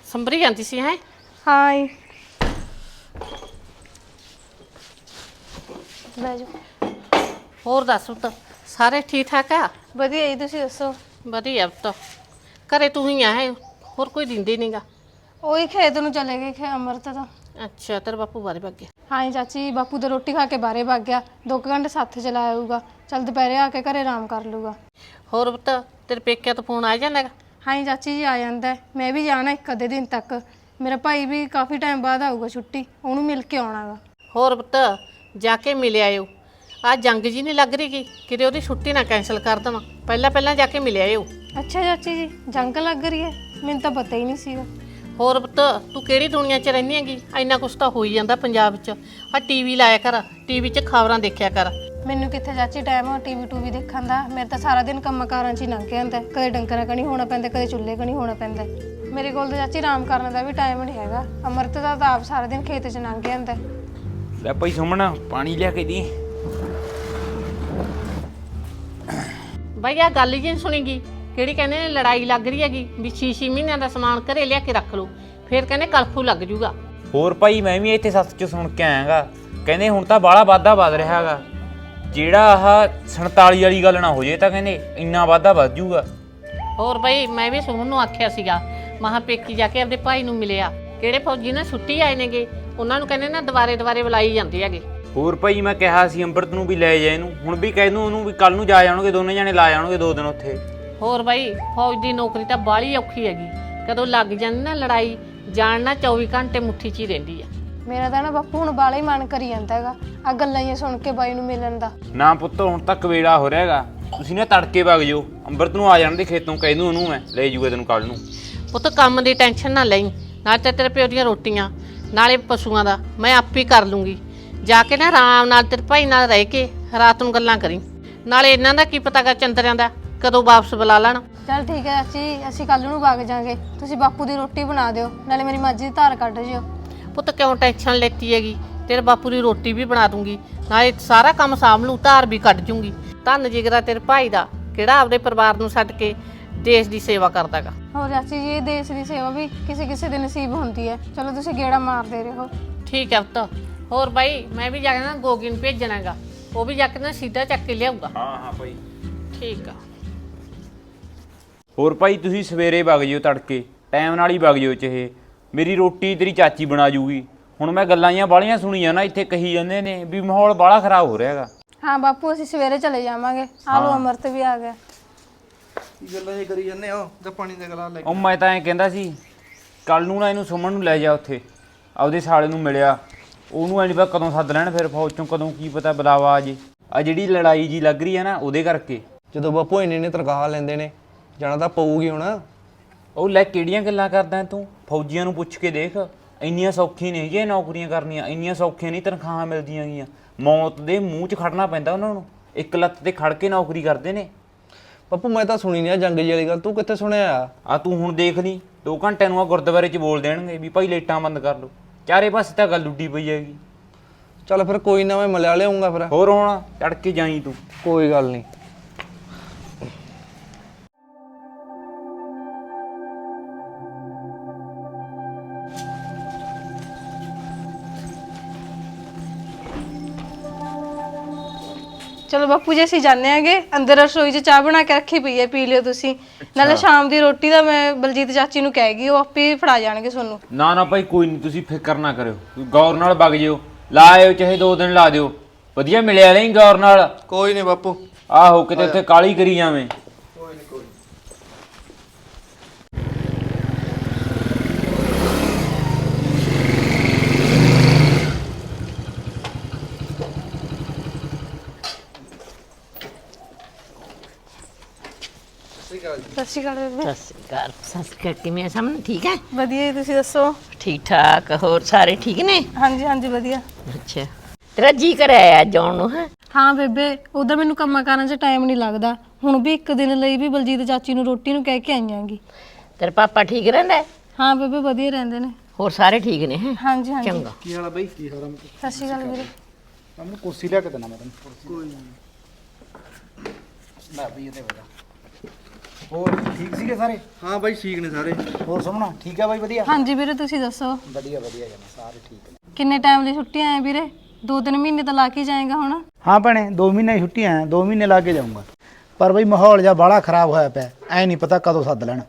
ਸੰਭਰੀ ਜਾਂਦੀ ਸੀ ਹੈ? ਹਾਂ ਜੀ। ਬਹਿ ਜਾਓ। ਹੋਰ ਦੱਸ ਪੁੱਤ ਸਾਰੇ ਠੀਕ ਠਾਕ ਆ? ਵਧੀਆ ਜੀ ਤੁਸੀਂ ਦੱਸੋ? ਵਧੀਆ ਪੁੱਤ। ਘਰੇ ਤੂੰ ਹੀ ਆ ਹੈ? ਹੋਰ ਕੋਈ ਦਿੰਦੇ ਨਹੀਂਗਾ ਉਹੀ ਖੇਤ ਨੂੰ ਚਲੇ ਗਏ ਖੇ ਅਮਰਤ ਤੋਂ। ਅੱਛਾ ਤੇਰਾ ਬਾਪੂ ਬਾਰੇ ਭੱਗ ਗਿਆ ਹਾਂ ਜੀ ਚਾਚੀ ਬਾਪੂ ਤਾਂ ਰੋਟੀ ਖਾ ਕੇ ਬਾਹਰੇ ਭੱਗ ਗਿਆ। ਦੋ ਕੁ ਘੰਟੇ ਸਾਥ ਚਲਾ ਆਊਗਾ। ਚੱਲ ਦੁਪਹਿਰੇ ਆ ਕੇ ਘਰੇ ਆਰਾਮ ਕਰ ਲੂਗਾ ਹੋਰ ਪੁੱਤ ਤੇਰੇ ਪੇਕਿਆਂ ਤੋਂ ਫੋਨ ਆ ਜਾਂਦਾ ਗਾ? ਹਾਂ ਚਾਚੀ ਜੀ ਆ ਜਾਂਦਾ ਹੈ। ਮੈਂ ਵੀ ਜਾਣਾ ਇੱਕ ਅੱਧੇ ਦਿਨ ਤੱਕ। ਮੇਰਾ ਭਾਈ ਵੀ ਕਾਫੀ ਟਾਈਮ ਬਾਅਦ ਆਊਗਾ ਛੁੱਟੀ ਉਹਨੂੰ ਮਿਲ ਕੇ ਆਉਣਾਗਾ ਹੋਰ ਪੁੱਤ ਜਾ ਕੇ ਮਿਲ ਆਇਓ। ਆ ਜੰਗ ਜੀ ਨਹੀਂ ਲੱਗ ਰਹੀਗੀ ਕਿਤੇ ਉਹਦੀ ਛੁੱਟੀ ਨਾ ਕੈਨਸਲ ਕਰ ਦੇਵਾਂ। ਪਹਿਲਾਂ ਪਹਿਲਾਂ ਜਾ ਕੇ ਮਿਲ ਆਇਓ। ਅੱਛਾ ਚਾਚੀ ਜੀ ਜੰਗ ਲੱਗ ਰਹੀ ਹੈ। ਮੈਨੂੰ ਤਾਂ ਪਤਾ ਹੀ ਨਹੀਂ ਸੀਗਾ। ਹੋਰ ਪੁੱਤ ਤੂੰ ਕਿਹੜੀ ਦੁਨੀਆ 'ਚ ਰਹਿੰਦੀ ਹੈਗੀ? ਇੰਨਾ ਕੁਛ ਤਾਂ ਹੋ ਹੀ ਜਾਂਦਾ ਪੰਜਾਬ 'ਚ। ਆ ਟੀਵੀ ਲਾਇਆ ਕਰ ਟੀਵੀ 'ਚ ਖਬਰਾਂ ਦੇਖਿਆ ਕਰ। ਮੈਨੂੰ ਕਿੱਥੇ ਚਾਚੀ ਟਾਈਮ ਆ ਟੀਵੀ ਟੂਵੀ ਦੇਖਣ ਦਾ? ਮੇਰੇ ਤਾਂ ਸਾਰਾ ਦਿਨ ਕੰਮਾਂ ਕਾਰਾਂ 'ਚ ਹੀ ਲੰਘ ਜਾਂਦਾ ਹੈ। ਕਦੇ ਡੰਗਰਾਂ ਕਣੀ ਹੋਣਾ ਪੈਂਦਾ ਕਦੇ ਚੁੱਲ੍ਹੇ ਕਣੀ ਹੋਣਾ ਪੈਂਦਾ। ਮੇਰੇ ਕੋਲ ਤਾਂ ਚਾਚੀ ਆਰਾਮ ਕਰਨ ਦਾ ਵੀ ਟਾਈਮ ਨਹੀਂ ਹੈਗਾ। ਅਮਰਤ ਦਾ ਤਾਂ ਆਪ ਸਾਰਾ ਦਿਨ ਖੇਤ 'ਚ ਲੰਘ ਜਾਂਦਾ। ਲੈ ਭਾਈ ਸੁਮਣਾ ਪਾਣੀ ਲਿਆ ਕੇ ਦੀ। ਬਈ ਆ ਗੱਲ ਜੀ ਸੁਣੀਗੀ ਕਿਹੜੀ ਕਹਿੰਦੇ ਨੇ ਲੜਾਈ ਲੱਗ ਰਹੀ ਹੈਗੀ? ਵੀ 6-6 ਮਹੀਨਿਆਂ ਦਾ ਸਮਾਨ ਘਰੇ ਲਿਆ ਕੇ ਰੱਖ ਲਓ। ਫਿਰ ਕਹਿੰਦੇ ਕਲਫੂ ਲੱਗ ਜੂਗਾ। ਹੋਰ ਭਾਈ ਮੈਂ ਵੀ ਇੱਥੇ ਸੱਤ ਚ ਸੁਣ ਕੇ ਆਇਆਗਾ। ਕਹਿੰਦੇ ਹੁਣ ਤਾਂ ਬਾਹਲਾ ਵਾਧਾ ਵੱਧ ਰਿਹਾ ਹੈਗਾ। ਜਿਹੜਾ ਆਹ 47 ਵਾਲੀ ਗੱਲ ਨਾ ਹੋ ਜੇ ਤਾਂ ਕਹਿੰਦੇ ਇੰਨਾ ਵਾਧਾ ਵੱਧ ਜੂਗਾ ਹੋਰ ਬਈ ਮੈਂ ਵੀ ਸੁਮਨ ਨੂੰ ਆਖਿਆ ਸੀਗਾ ਮਹਾ ਪੇਕੀ ਜਾ ਕੇ ਆਪਦੇ ਭਾਈ ਨੂੰ ਮਿਲਿਆ। ਕਿਹੜੇ ਫੌਜੀ ਨੇ ਛੁੱਟੀ ਆਏ ਨੇਗੇ? ਉਹਨਾਂ ਨੂੰ ਕਹਿੰਦੇ ਨਾ ਦੁਬਾਰੇ ਦੁਬਾਰੇ ਬੁਲਾਈ ਜਾਂਦੇ ਹੈਗੇ। ਹੋਰ ਭਾਈ ਮੈਂ ਕਿਹਾ ਸੀ ਅੰਮ੍ਰਿਤ ਨੂੰ ਵੀ ਲੈ ਜਾ ਇਹਨੂੰ। ਹੁਣ ਵੀ ਕਹਿ ਦੂੰ ਉਹਨੂੰ ਵੀ ਕੱਲ ਨੂੰ ਜਾ ਜਾਣਗੇ ਦੋਨੇ ਜਾਣੇ ਲਾ ਜਾਣਗੇ ਦੋ ਦਿਨ ਉੱਥੇ। ਹੋਰ ਬਈ ਫੌਜ ਦੀ ਨੌਕਰੀ ਤਾਂ ਬਾਹਲੀ ਔਖੀ ਹੈਗੀ। ਕਦੋਂ ਲੱਗ ਜਾਂਦੀ ਨਾ ਲੜਾਈ ਜਾਣ ਨਾ 24 ਘੰਟੇ ਮੁੱਠੀ 'ਚ ਹੀ ਰਹਿੰਦੀ ਆ। ਮੇਰਾ ਤਾਂ ਨਾ ਬਾਪੂ ਹੁਣ ਬਾਲਾ ਹੀ ਮਨ ਕਰੀ ਜਾਂਦਾ ਹੈਗਾ ਆ ਗੱਲਾਂ ਹੀ ਸੁਣ ਕੇ ਬਾਈ ਨੂੰ ਮਿਲਣ ਦਾ। ਨਾ ਪੁੱਤ ਹੁਣ ਤੱਕ ਵੇੜਾ ਹੋ ਰਿਹਾ ਹੈਗਾ। ਤੁਸੀਂ ਨਾ ਤੜਕੇ ਵਗ ਜਾਓ ਅੰਮ੍ਰਿਤ ਨੂੰ ਆ ਜਾਣ ਦੇ ਖੇਤੋਂ ਕਹਿ ਦੂੰ ਉਹਨੂੰ ਮੈਂ ਲੈ ਜੂਗਾ ਤੈਨੂੰ ਕੱਲ ਨੂੰ। ਪੁੱਤ ਕੰਮ ਦੀ ਟੈਨਸ਼ਨ ਨਾ ਲਈ ਨਾਲ ਤੇ ਤੇਰੇ ਪਿਓ ਦੀਆਂ ਰੋਟੀਆਂ ਨਾਲੇ ਪਸ਼ੂਆਂ ਦਾ ਮੈਂ ਆਪੇ ਕਰ ਲੂੰਗੀ। ਜਾ ਕੇ ਨਾ ਆਰਾਮ ਨਾਲ ਤੇਰੇ ਭਾਈ ਨਾਲ ਰਹਿ ਕੇ ਰਾਤ ਨੂੰ ਗੱਲਾਂ ਕਰੀ। ਨਾਲੇ ਇਹਨਾਂ ਦਾ ਕੀ ਪਤਾ ਗਾ ਚੰਦਰਿਆਂ ਦਾ ਕਦੋਂ ਵਾਪਸ ਬੁਲਾ ਲੈਣ। ਚੱਲ ਠੀਕ ਹੈ ਚਾਚੀ ਅਸੀਂ ਕੱਲ ਨੂੰ ਵਗ ਜਾਾਂਗੇ। ਤੁਸੀਂ ਬਾਪੂ ਦੀ ਰੋਟੀ ਬਣਾ ਦਿਓ ਨਾਲੇ ਮੇਰੀ ਮੱਝ ਦੀ ਧਾਰ ਕੱਢ ਜਿਓ। ਪੁੱਤ ਕਿਉਂ ਟੈਨਸ਼ਨ ਲੈਤੀ ਹੈਗੀ? ਤੇਰੇ ਬਾਪੂ ਦੀ ਰੋਟੀ ਵੀ ਬਣਾ ਦੂੰਗੀ ਨਾਲੇ ਸਾਰਾ ਕੰਮ ਸਾਂਭ ਲੂੰ ਧਾਰ ਵੀ ਕੱਢ ਜੂੰਗੀ। ਧੰਨ ਜਿਗਰਾ ਤੇਰੇ ਭਾਈ ਦਾ ਕਿਹੜਾ ਆਪਦੇ ਪਰਿਵਾਰ ਨੂੰ ਛੱਡ ਕੇ ਦੇਸ਼ ਦੀ ਸੇਵਾ ਕਰਦਾਗਾ। ਹੋਰ ਚਾਚੀ ਜੀ ਇਹ ਦੇਸ਼ ਦੀ ਸੇਵਾ ਵੀ ਕਿਸੇ ਕਿਸੇ ਦੇ ਨਸੀਬ ਹੁੰਦੀ ਹੈ। ਚਲੋ ਤੁਸੀਂ ਗੇੜਾ ਮਾਰਦੇ ਰਹੋ। ਠੀਕ ਹੈ ਪੁੱਤ। ਹੋਰ ਬਾਈ ਮੈਂ ਵੀ ਜਾ ਕੇ ਨਾ ਗੋਗੀ ਨੂੰ ਭੇਜਣਾਗਾ ਉਹ ਵੀ ਜਾ ਕੇ ਨਾ ਸਿੱਧਾ ਚੱਕ ਕੇ ਲਿਆਊਗਾ। ਹਾਂ ਹਾਂ ਭਾਈ ਠੀਕ ਆ। ਹੋਰ ਭਾਈ ਤੁਸੀਂ ਸਵੇਰੇ ਵਗ ਜਿਓ ਤੜਕੇ। ਟਾਈਮ ਨਾਲ ਹੀ ਵਗ ਜਿਓ ਚਾਹੇ। ਮੇਰੀ ਰੋਟੀ ਤੇਰੀ ਚਾਚੀ ਬਣਾ ਜੂਗੀ। ਹੁਣ ਮੈਂ ਗੱਲਾਂ ਜੀਆਂ ਬਾਲੀਆਂ ਸੁਣੀਆਂ ਨਾ ਇੱਥੇ ਕਹੀ ਜਾਂਦੇ ਨੇ ਵੀ ਮਾਹੌਲ ਬਾਲਾ ਖਰਾਬ ਹੋ ਰਿਹਾ ਹੈਗਾ। ਹਾਂ ਬਾਪੂ ਅਸੀਂ ਸਵੇਰੇ ਚਲੇ ਜਾਵਾਂਗੇ। ਆ ਲੋ ਅਮਰਤ ਵੀ ਆ ਗਿਆ। ਕੀ ਗੱਲਾਂ ਜੇ ਕਰੀ ਜਾਂਦੇ ਹੋ? ਜਾਂ ਪਾਣੀ ਦਾ ਗਲਾ ਲੈ ਉਹ ਮੈਂ ਤਾਂ ਐਂ ਕਹਿੰਦਾ ਸੀ ਕੱਲ ਨੂੰ ਨਾ ਇਹਨੂੰ ਸੁਮਨ ਨੂੰ ਲੈ ਜਾ ਉੱਥੇ। ਆਪਦੇ ਸਾਲੇ ਨੂੰ ਮਿਲਿਆ। ਉਹਨੂੰ ਐਂ ਨਹੀਂ ਪਤਾ ਕਦੋਂ ਸੱਦ ਲੈਣ ਫਿਰ ਫੌਜ ਚੋਂ ਕਦੋਂ ਕੀ ਪਤਾ ਬੁਲਾਵਾ ਆ ਜੇ। ਆ ਜਿਹੜੀ ਲੜਾਈ ਜੀ ਲੱਗ ਰਹੀ ਹੈ ਨਾ ਉਹਦੇ ਕਰਕੇ। ਜਦੋਂ ਬਾਪੂ ਇੰਨੇ ਨੇ ਤਨਖਾਹ ਲੈਂਦੇ ਨੇ ਜਾਣਾ ਤਾਂ ਪਊਗੀ ਹੁਣ। ਉਹ ਲੈ ਕਿਹੜੀਆਂ ਗੱਲਾਂ ਕਰਦਾ ਤੂੰ? ਫੌਜੀਆਂ ਨੂੰ ਪੁੱਛ ਕੇ ਦੇਖ। ਇੰਨੀਆਂ ਸੌਖੀਆਂ ਨਹੀਂ ਜੇ ਨੌਕਰੀਆਂ ਕਰਨੀਆਂ ਇੰਨੀਆਂ ਸੌਖੀਆਂ ਨਹੀਂ ਤਨਖਾਹਾਂ ਮਿਲਦੀਆਂ ਗੀਆਂ। ਮੌਤ ਦੇ ਮੂੰਹ 'ਚ ਖੜਨਾ ਪੈਂਦਾ ਉਹਨਾਂ ਨੂੰ। ਇੱਕ ਲੱਤ ਤੇ ਖੜ ਕੇ ਨੌਕਰੀ ਕਰਦੇ ਨੇ। ਬਾਪੂ ਮੈਂ ਤਾਂ ਸੁਣੀ ਨਹੀਂ ਆ ਜੰਗ ਜੀ ਵਾਲੀ ਗੱਲ। ਤੂੰ ਕਿੱਥੇ ਸੁਣਿਆ ਆ? ਆ ਤੂੰ ਹੁਣ ਦੇਖ ਲਈ। 2 ਘੰਟਿਆਂ ਨੂੰ ਆ ਗੁਰਦੁਆਰੇ 'ਚ ਬੋਲ ਦੇਣਗੇ ਵੀ ਭਾਈ ਲਾਈਟਾਂ ਬੰਦ ਕਰ ਲਓ। ਚਾਰੇ ਪਾਸੇ ਤਾਂ ਗੱਲ ਉੱਡੀ ਪਈ ਹੈਗੀ। ਚੱਲ ਫਿਰ ਕੋਈ ਨਾ ਮੈਂ ਮਲਿਆ ਲਿਆਉਂਗਾ ਫਿਰ। ਹੋਰ ਹੁਣ ਚੜ ਕੇ ਜਾਈ ਤੂੰ। ਕੋਈ ਗੱਲ ਨਹੀਂ। ਚਲੋ ਬਾਪੂ ਜੀ ਅਸੀਂ ਜਾਂਦੇ ਆਂਗੇ। ਅੰਦਰ ਰਸੋਈ 'ਚ ਚਾਹ ਬਣਾ ਕੇ ਰੱਖੀ ਪਈ ਹੈ ਪੀ ਲਿਓ ਤੁਸੀਂ। ਨਾਲੇ ਸ਼ਾਮ ਦੀ ਰੋਟੀ ਦਾ ਮੈਂ ਬਲਜੀਤ ਚਾਚੀ ਨੂੰ ਕਹਿ ਗਈ ਉਹ ਆਪੇ ਫੜਾ ਜਾਣਗੇ ਤੁਹਾਨੂੰ। ਨਾ ਨਾ ਭਾਈ ਕੋਈ ਨਹੀਂ ਤੁਸੀਂ ਫਿਕਰ ਨਾ ਕਰਿਓ। ਗੌਰ ਨਾਲ ਵਗ ਜਿਓ। ਲਾਇਓ ਚਾਹੇ ਦੋ ਦਿਨ ਲਾ ਦਿਓ। ਵਧੀਆ ਮਿਲਿਆ ਨਹੀਂ ਗੌਰ ਨਾਲ? ਕੋਈ ਨਹੀਂ ਬਾਪੂ। ਆਹੋ ਕਿਤੇ ਉੱਥੇ ਕਾਲੀ ਕਰੀ ਜਾਵੇਂ। ਸਤਿ ਸ਼੍ਰੀ ਅਕਾਲ ਬੇਬੇ। ਸਤਿ ਸ਼੍ਰੀ ਅਕਾਲ। ਸਤਿ ਸ਼੍ਰੀ ਅਕਾਲ ਕਿਵੇਂ ਆ ਸਾਹਮਣੇ? ਠੀਕ ਹੈ? ਵਧੀਆ ਜੀ, ਤੁਸੀਂ ਦੱਸੋ? ਠੀਕ ਠਾਕ ਹੋਰ ਸਾਰੇ ਠੀਕ ਨੇ? ਹਾਂਜੀ ਹਾਂਜੀ ਵਧੀਆ। ਅੱਛਾ। ਤੇਰਾ ਜੀ ਕਰਿਆ ਅੱਜ ਆਉਣ ਨੂੰ ਹੈ? ਹਾਂ ਬੇਬੇ ਉਹਦਾ ਮੈਨੂੰ ਕੰਮਾਂ ਕਾਰਾਂ 'ਚ ਟਾਈਮ ਨਹੀਂ ਲੱਗਦਾ। ਹੁਣ ਵੀ ਇੱਕ ਦਿਨ ਲਈ ਵੀ ਬਲਜੀਤ ਚਾਚੀ ਨੂੰ ਰੋਟੀ ਨੂੰ ਕਹਿ ਕੇ ਆਈਆਂਗੀ ਤੇਰਾ ਪਾਪਾ ਠੀਕ ਰਹਿੰਦਾ ਹੈ? ਹਾਂ ਬੇਬੇ ਵਧੀਆ ਰਹਿੰਦੇ ਨੇ। ਹੋਰ ਸਾਰੇ ਠੀਕ ਨੇ ਹੈ? ਹਾਂਜੀ ਹਾਂਜੀ। ਚੰਗਾ। ਕੀ ਹਾਲ ਆ ਬਈ? ਕੀ ਹਾਲ ਆ? ਸਤਿ ਸ਼੍ਰੀ ਅਕਾਲ ਵੀਰੇ। ਮੈਨੂੰ ਕੁਰਸੀ ਲਿਆ ਕੇ ਦੇਣਾ ਮੈਂ ਤੈਨੂੰ। ਕੋਈ ਨਾ। ਬਈ ਇਹਦੇ ਵਜਾ। ਹੋਰ ਠੀਕ ਸੀਗੇ ਸਾਰੇ? ਹਾਂ ਬਾਈ ਠੀਕ ਨੇ ਸਾਰੇ। ਹੋਰ ਸੁਣਨਾ ਠੀਕ ਆ ਬਾਈ ਵਧੀਆ? ਹਾਂਜੀ ਵੀਰੇ ਤੁਸੀਂ ਦੱਸੋ? ਵਧੀਆ ਵਧੀਆ ਜਮਾ ਸਾਰੇ ਠੀਕ ਨੇ। ਕਿੰਨੇ ਟਾਈਮ ਲਈ ਛੁੱਟੀਆਂ ਆਏ ਵੀਰੇ? ਦੋ ਤਿੰਨ ਮਹੀਨੇ ਤਾਂ ਲਾ ਕੇ ਜਾਏਗਾ ਹੁਣ। ਹਾਂ ਭੈਣੇ 2 ਮਹੀਨੇ ਦੀ ਛੁੱਟੀਆਂ ਆ 2 ਮਹੀਨੇ ਲਾ ਕੇ ਜਾਊਂਗਾ। ਪਰ ਬਈ ਮਾਹੌਲ ਜਿਹਾ ਬਾਹਲਾ ਖਰਾਬ ਹੋਇਆ ਪਿਆ ਐ ਨਹੀਂ ਪਤਾ ਕਦੋਂ ਸੱਦ ਲੈਣ।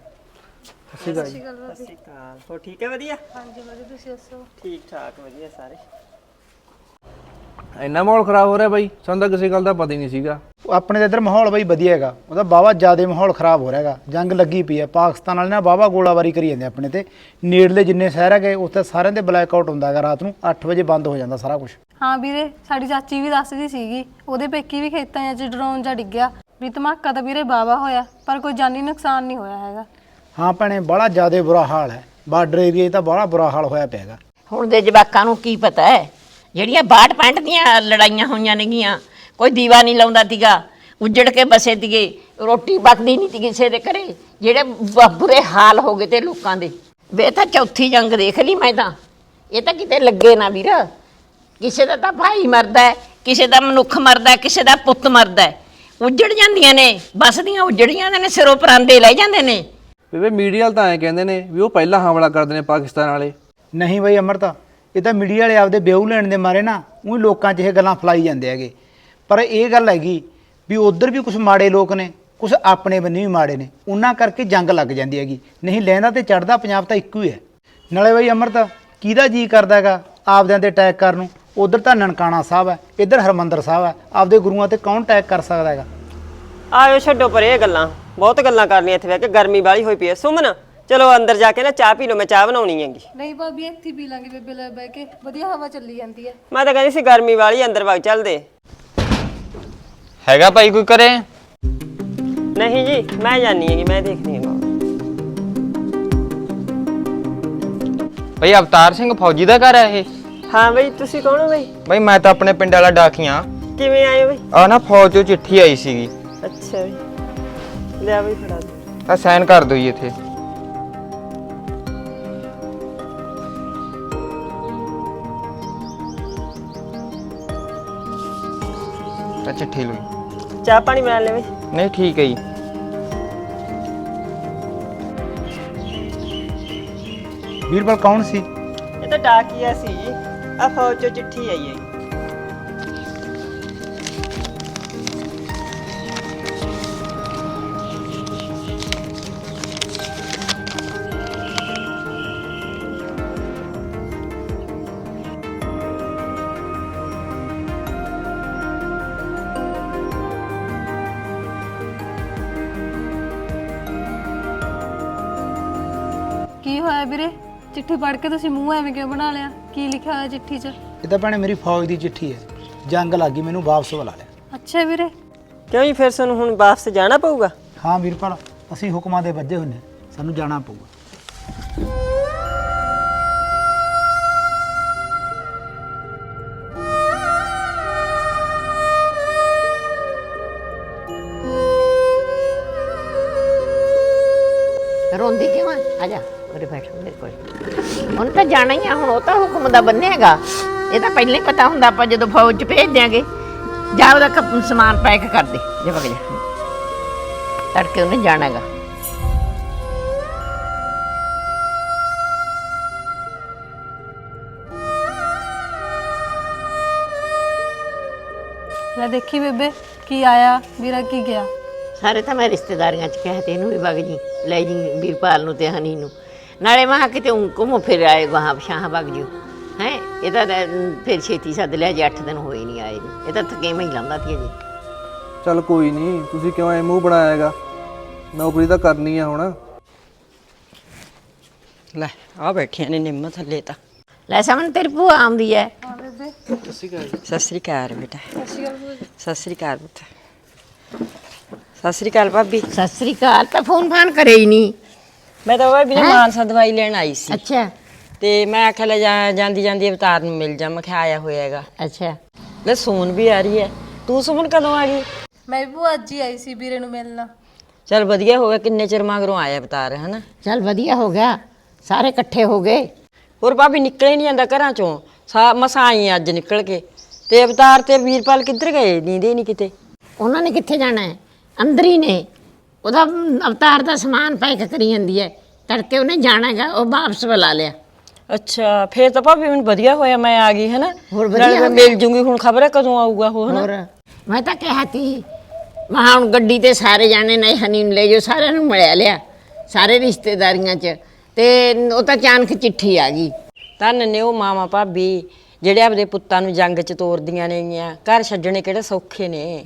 ਹੋ ਠੀਕ ਹੈ ਵਧੀਆ? ਹਾਂਜੀ ਵਧੀਆ ਤੁਸੀਂ ਦੱਸੋ? ਠੀਕ ਠਾਕ ਵਧੀਆ ਸਾਰੇ। ਇੰਨਾ ਮਾਹੌਲ ਖਰਾਬ ਹੋ ਰਿਹਾ ਬਾਈ ਸਾਨੂੰ ਤਾਂ ਕਿਸੇ ਗੱਲ ਦਾ ਪਤਾ ਹੀ ਨਹੀਂ ਸੀਗਾ। ਉਹ ਆਪਣੇ ਤਾਂ ਇੱਧਰ ਮਾਹੌਲ ਬਈ ਵਧੀਆ ਹੈਗਾ। ਉਹਦਾ ਬਾਵਾ ਜ਼ਿਆਦਾ ਮਾਹੌਲ ਖਰਾਬ ਹੋ ਰਿਹਾ ਹੈਗਾ। ਜੰਗ ਲੱਗੀ ਪਈ ਹੈ ਪਾਕਿਸਤਾਨ ਵਾਲੇ ਨਾ ਬਾਵਾ ਗੋਲਾਬਾਰੀ ਕਰੀ ਜਾਂਦੇ ਆਪਣੇ ਤੇ। ਨੇੜਲੇ ਜਿੰਨੇ ਸ਼ਹਿਰ ਹੈਗੇ ਉੱਥੇ ਸਾਰਿਆਂ ਦੇ ਬਲੈਕ ਆਊਟ ਹੁੰਦਾ ਹੈਗਾ ਰਾਤ ਨੂੰ। 8 ਵਜੇ ਬੰਦ ਹੋ ਜਾਂਦਾ ਸਾਰਾ ਕੁਝ ਹਾਂ ਵੀਰੇ ਸਾਡੀ ਚਾਚੀ ਵੀ ਦੱਸਦੀ ਸੀਗੀ। ਉਹਦੇ ਪੇਕੀ ਵੀ ਖੇਤਾਂ 'ਚ ਡਰੋਨ ਜਾ ਡਿੱਗਿਆ। ਵੀ ਧਮਾਕਾ ਤਾਂ ਵੀਰੇ ਬਾਵਾ ਹੋਇਆ ਪਰ ਕੋਈ ਜਾਨੀ ਨੁਕਸਾਨ ਨਹੀਂ ਹੋਇਆ ਹੈਗਾ। ਹਾਂ ਭੈਣੇ ਬੜਾ ਜ਼ਿਆਦਾ ਬੁਰਾ ਹਾਲ ਹੈ। ਬਾਰਡਰ ਏਰੀਆ 'ਚ ਤਾਂ ਬੜਾ ਬੁਰਾ ਹਾਲ ਹੋਇਆ ਪਿਆ ਹੈਗਾ। ਹੁਣ ਦੇ ਜਵਾਕਾਂ ਨੂੰ ਕੀ ਪਤਾ ਹੈ? ਜਿਹੜੀਆਂ 62 65 ਦੀਆਂ ਲੜਾਈਆਂ ਹੋਈਆਂ ਨੇਗੀਆਂ ਕੋਈ ਦੀਵਾ ਨਹੀਂ ਲਾਉਂਦਾ ਤੀਗਾ ਉੱਜੜ ਕੇ ਬਸੇ ਤੀਗੇ ਰੋਟੀ ਪੱਕਦੀ ਨਹੀਂ ਤੀ ਕਿਸੇ ਦੇ ਘਰੇ ਜਿਹੜੇ ਬ- ਬੁਰੇ ਹਾਲ ਹੋ ਗਏ ਤੇ ਲੋਕਾਂ ਦੇ। ਵੇ ਤਾਂ ਚੌਥੀ ਜੰਗ ਦੇਖ ਲਈ ਮੈਂ ਤਾਂ। ਇਹ ਤਾਂ ਕਿਤੇ ਲੱਗੇ ਨਾ ਵੀਰ। ਕਿਸੇ ਦਾ ਤਾਂ ਭਾਈ ਮਰਦਾ ਹੈ ਕਿਸੇ ਦਾ ਮਨੁੱਖ ਮਰਦਾ ਹੈ ਕਿਸੇ ਦਾ ਪੁੱਤ ਮਰਦਾ ਹੈ। ਉੱਜੜ ਜਾਂਦੀਆਂ ਨੇ ਬਸਦੀਆਂ ਉੱਜੜ ਜਾਂਦੀਆਂ ਨੇ ਸਿਰੋਂ ਪਰਾਂਦੇ ਲੈ ਜਾਂਦੇ ਨੇ। ਬੇਬੇ ਮੀਡੀਆ ਵਾਲ ਤਾਂ ਐਂ ਕਹਿੰਦੇ ਨੇ ਵੀ ਉਹ ਪਹਿਲਾਂ ਹਮਲਾ ਕਰਦੇ ਨੇ ਪਾਕਿਸਤਾਨ ਵਾਲੇ। ਨਹੀਂ ਬਈ ਅਮਰਤਾ ਇਹ ਤਾਂ ਮੀਡੀਆ ਵਾਲੇ ਆਪਦੇ ਵਿਊ ਲੈਣ ਦੇ ਮਾਰੇ ਨਾ, ਉਹੀ ਲੋਕਾਂ 'ਚ ਇਹ ਗੱਲਾਂ ਫਲਾਈ ਜਾਂਦੇ ਹੈਗੇ। ਪਰ ਇਹ ਗੱਲ ਹੈਗੀ ਵੀ ਉਧਰ ਵੀ ਕੁਝ ਮਾੜੇ ਲੋਕ ਨੇ ਕੁਝ ਆਪਣੇ ਬੰਨੇ ਵੀ ਮਾੜੇ ਨੇ, ਉਹਨਾਂ ਕਰਕੇ ਜੰਗ ਲੱਗ ਜਾਂਦੀ ਹੈਗੀ। ਨਹੀਂ, ਲੈਂਦਾ ਤੇ ਚੜਦਾ ਪੰਜਾਬ ਤਾਂ ਇੱਕੋ ਹੀ ਹੈ। ਨਾਲੇ ਬਈ ਅਮਰਤਾ, ਕਿਹਦਾ ਜੀ ਕਰਦਾ ਹੈਗਾ ਆਪਦਿਆਂ ਤੇ ਅਟੈਕ ਕਰਨ ਨੂੰ? ਉਧਰ ਤਾਂ ਨਨਕਾਣਾ ਸਾਹਿਬ ਹੈ, ਇੱਧਰ ਹਰਮੰਦਰ ਸਾਹਿਬ ਹੈ। ਆਪਦੇ ਗੁਰੂਆਂ ਤੇ ਕੌਣ ਅਟੈਕ ਕਰ ਸਕਦਾ ਹੈਗਾ? ਆਇਓ ਛੱਡੋ ਪਰ ਇਹ ਗੱਲਾਂ, ਬਹੁਤ ਗੱਲਾਂ ਕਰਨੀਆਂ ਇੱਥੇ ਬਹਿ ਕੇ, ਗਰਮੀ ਵਾਲੀ ਹੋਈ ਪਈ ਹੈ। ਸੁਮਨ ਚਲੋ ਅੰਦਰ ਜਾ ਕੇ ਨਾ ਚਾਹ ਪੀ ਲਓ ਮੈਂ ਚਾਹ ਬਣਾਉਣੀ ਹੈਗੀ। ਨਹੀਂ ਭਾਬੀ ਇੱਥੇ ਪੀ ਲਾਂਗੇ ਬੇਬੇ ਲੈ ਬਹਿ ਕੇ। ਵਧੀਆ ਹਵਾ ਚੱਲੀ ਜਾਂਦੀ ਹੈ। ਮੈਂ ਤਾਂ ਕਹਿੰਦੀ ਸੀ ਗਰਮੀ ਵਾਲੀ ਅੰਦਰ ਵਗ ਚੱਲਦੇ ਹੈਗਾ ਭਾਈ ਕੋਈ ਕਰੇ ਨਹੀਂ ਜੀ ਮੈਂ ਜਾਣੀ ਹੈਗੀ ਮੈਂ ਦੇਖਦੀ ਹਾਂ। ਭਾਈ ਅਵਤਾਰ ਸਿੰਘ ਫੌਜੀ ਦਾ ਘਰ ਹੈ ਇਹ? ਹਾਂ ਬਈ ਤੁਸੀਂ ਕੌਣ ਹੋ ਬਈ? ਭਾਈ ਮੈਂ ਤਾਂ ਆਪਣੇ ਪਿੰਡ ਵਾਲਾ ਡਾਕੀਆਂ। ਕਿਵੇਂ ਆਏ ਹੋ ਬਈ? ਆ ਨਾ ਫੌਜ ਚੋਂ ਚਿੱਠੀ ਆਈ ਸੀਗੀ। ਅੱਛਾ ਬਈ। ਲਿਆ ਬਈ ਫੜਾ ਦੇ। ਆ ਸਾਈਨ ਕਰ ਦਿਓ ਜੀ ਇੱਥੇ। ਆ ਚਿੱਠੀ ਲਈ ਚਾਹ ਪਾਣੀ ਬਣਾ ਲੈ ਬਈ ਨਹੀਂ ਠੀਕ ਹੈ ਜੀ। ਵੀਰਬਲ ਕੌਣ ਸੀ? ਇਹ ਤਾਂ ਡਾਕੀਆ ਸੀ। ਆ ਫੌਜ ਚੋਂ ਚਿੱਠੀ ਆਈ ਹੈ ਚਿੱਠੀ ਪੜ੍ਹ ਕੇ ਤੁਸੀਂ ਮੂੰਹ ਐਵੇਂ ਕਿਉਂ ਬਣਾ ਲਿਆ? ਕੀ ਲਿਖਿਆ ਹੋਇਆ ਚਿੱਠੀ 'ਚ? ਇਹ ਤਾਂ ਭੈਣੇ ਮੇਰੀ ਫੌਜ ਦੀ ਚਿੱਠੀ ਹੈ। ਜੰਗ ਲੱਗੀ ਮੈਨੂੰ ਵਾਪਸ ਬੁਲਾ ਲਿਆ। ਅੱਛਾ ਵੀਰੇ। ਕਿਉਂ ਜੀ ਫਿਰ ਸਾਨੂੰ ਹੁਣ ਵਾਪਸ ਜਾਣਾ ਪਊਗਾ? ਹਾਂ ਵੀਰਪਾਲ ਅਸੀਂ ਹੁਕਮਾਂ ਦੇ ਵੱਜੇ ਹੁੰਨੇ ਸਾਨੂੰ ਜਾਣਾ ਪਊਗਾ। ਰੋਂਦੀ ਕਿਉਂ ਆ ਜਾ। ਉਰੇ ਬੈਠ ਮੇਰੇ ਕੋਲ ਹੁਣ ਤਾਂ ਜਾਣਾ ਹੀ ਆ ਹੁਣ ਉਹ ਤਾਂ ਹੁਕਮ ਦਾ ਬੰਨੇਗਾ ਇਹ ਤਾਂ ਪਹਿਲਾਂ ਹੀ ਪਤਾ ਹੁੰਦਾ ਆਪਾਂ ਜਦੋਂ ਫੌਜ 'ਚ ਭੇਜ ਦਿਆਂਗੇ ਜਾ ਉਹਦਾ ਕ- ਸਮਾਨ ਪੈਕ ਕਰ ਦੇ ਜੇ ਵਗ ਜਾ। ਤੜਕੇ ਉਹਨੇ ਜਾਣਾਗਾ। ਲੈ ਦੇਖੀ ਬੇਬੇ ਕੀ ਆਇਆ ਵੀਰਾ ਕੀ ਗਿਆ? ਸਾਰੇ ਤਾਂ ਮੈਂ ਰਿਸ਼ਤੇਦਾਰੀਆਂ ਚ ਕਿਹਾ ਤੇ ਇਹਨੂੰ ਵੀ ਵਗ ਜੀ ਲੈ ਜੀ ਵੀਰਪਾਲ ਨੂੰ ਤੇ ਹਨੀ ਨੂੰ। ਨਾਲੇ ਮੈਂ ਕਿਹਾ ਕਿਤੇ ਊਂ ਘੁੰਮ ਫਿਰ ਆਏ ਗਾਹਾਂ ਪਛਾਹਾਂ ਵਗ ਜੂ ਹੈ? ਇਹ ਤਾਂ ਫਿਰ ਛੇਤੀ ਸੱਦ ਲਿਆ ਜੇ 8 ਦਿਨ ਹੋਏ ਨਹੀਂ ਆਏ ਨੂੰ। ਇਹ ਤਾਂ ਥਕੇਵਾਂ ਹੀ ਲਾਉਂਦਾ ਸੀ ਜੀ ਚੱਲ ਕੋਈ ਨਹੀਂ ਤੁਸੀਂ ਕਿਉਂ ਐ ਮੂੰਹ ਬਣਾਇਆ ਹੈਗਾ ਨੌਕਰੀ ਤਾਂ ਕਰਨੀ ਆ ਹੁਣ। ਲੈ ਆ ਬੈਠੀਆਂ ਨੇ ਨਿੰਮ ਥੱਲੇ ਤਾਂ। ਲੈ ਸਮਨ ਤੇਰੀ ਭੂਆ ਆਉਂਦੀ ਹੈ ਸਤਿ ਸ੍ਰੀ ਅਕਾਲ ਬੇਟਾ। ਸਤਿ ਸ੍ਰੀ ਅਕਾਲ ਪੁੱਤ। ਸਤਿ ਸ੍ਰੀ ਅਕਾਲ ਭਾਬੀ। ਸਤਿ ਸ੍ਰੀ ਅਕਾਲ ਤਾਂ ਫੋਨ ਫਾਨ ਕਰੇ ਹੀ ਨਹੀਂ ਮੈਂ ਤਾਂ ਭਾਬੀ ਨੇ ਮਾਨਸਾ ਦਵਾਈ ਲੈਣ ਆਈ ਸੀ। ਅੱਛਾ। ਤੇ ਮੈਂ ਆਖਿਆ ਲੈ ਜਾ ਜਾਂਦੀ ਜਾਂਦੀ ਅਵਤਾਰ ਨੂੰ ਮਿਲ ਜਾ ਮੈਂ ਕਿਹਾ ਆਇਆ ਹੋਇਆ ਹੈਗਾ। ਅੱਛਾ। ਲੈ ਸੋਨ ਵੀ ਆ ਰਹੀ ਹੈ। ਤੂੰ ਸੁਮਨ ਕਦੋਂ ਆ ਗਈ? ਮੈਂ ਵੀ ਭੂਆ ਅੱਜ ਹੀ ਆਈ ਸੀ ਵੀਰੇ ਨੂੰ ਮਿਲਣਾ। ਚਲ ਵਧੀਆ ਹੋ ਗਿਆ ਕਿੰਨੇ ਚਿਰ ਮਗਰੋਂ ਆਇਆ ਅਵਤਾਰ ਹਨਾ? ਚੱਲ ਵਧੀਆ ਹੋ ਗਿਆ। ਸਾਰੇ ਇਕੱਠੇ ਹੋ ਗਏ। ਹੋਰ ਭਾਬੀ ਨਿਕਲੇ ਨਹੀਂ ਜਾਂਦਾ ਘਰਾਂ ਚੋਂ। ਸਾ ਮਸਾਂ ਆਈ ਅੱਜ ਨਿਕਲ ਕੇ। ਤੇ ਅਵਤਾਰ ਤੇ ਵੀਰਪਾਲ ਕਿੱਧਰ ਗਏ? ਨੀਂਦੇ ਨਹੀਂ ਕਿਤੇ। ਉਹਨਾਂ ਨੇ ਕਿੱਥੇ ਜਾਣਾ ਹੈ? ਅੰਦਰ ਹੀ ਨੇ। ਉਹਦਾ ਅਵਤਾਰ ਦਾ ਸਮਾਨ ਪੈਕ ਕਰੀ ਜਾਂਦੀ ਹੈ। ਤੜਕੇ ਉਹਨੇ ਜਾਣਾ ਹੈਗਾ ਉਹ ਵਾਪਸ ਬੁਲਾ ਲਿਆ। ਅੱਛਾ ਫੇਰ ਤਾਂ ਭਾਬੀ ਮੈਨੂੰ ਵਧੀਆ ਹੋਇਆ ਮੈਂ ਆ ਗਈ ਹਨਾ? ਹੋਰ ਵਧੀਆ ਨਾਲੇ ਮੈਂ ਹੋ ਗਿਆ। ਮਿਲ ਜੂੰਗੀ ਹੁਣ ਖਬਰ ਹੈ ਕਦੋਂ ਆਊਗਾ ਉਹ ਹਨਾ? ਹੋਰ ਮੈਂ ਤਾਂ ਕਿਹਾ ਤੀ ਮਹਾ ਹੁਣ ਗੱਡੀ ਤੇ ਸਾਰੇ ਜਾਣੇ ਨੇ ਹਨੀ ਨੂੰ ਲੈ ਜਾਓ ਸਾਰਿਆਂ ਨੂੰ ਮਿਲਿਆ ਲਿਆ ਸਾਰੇ ਰਿਸ਼ਤੇਦਾਰੀਆਂ 'ਚ। ਤੇ ਉਹ ਤਾਂ ਅਚਾਨਕ ਚਿੱਠੀ ਆ ਗਈ। ਧੰਨ ਨੇ ਉਹ ਮਾਮਾ ਭਾਬੀ ਜਿਹੜੇ ਆਪਦੇ ਪੁੱਤਾਂ ਨੂੰ ਜੰਗ 'ਚ ਤੋਰਦੀਆਂ ਨੇਗੀਆਂ ਘਰ ਛੱਡਣੇ ਕਿਹੜੇ ਸੌਖੇ ਨੇ?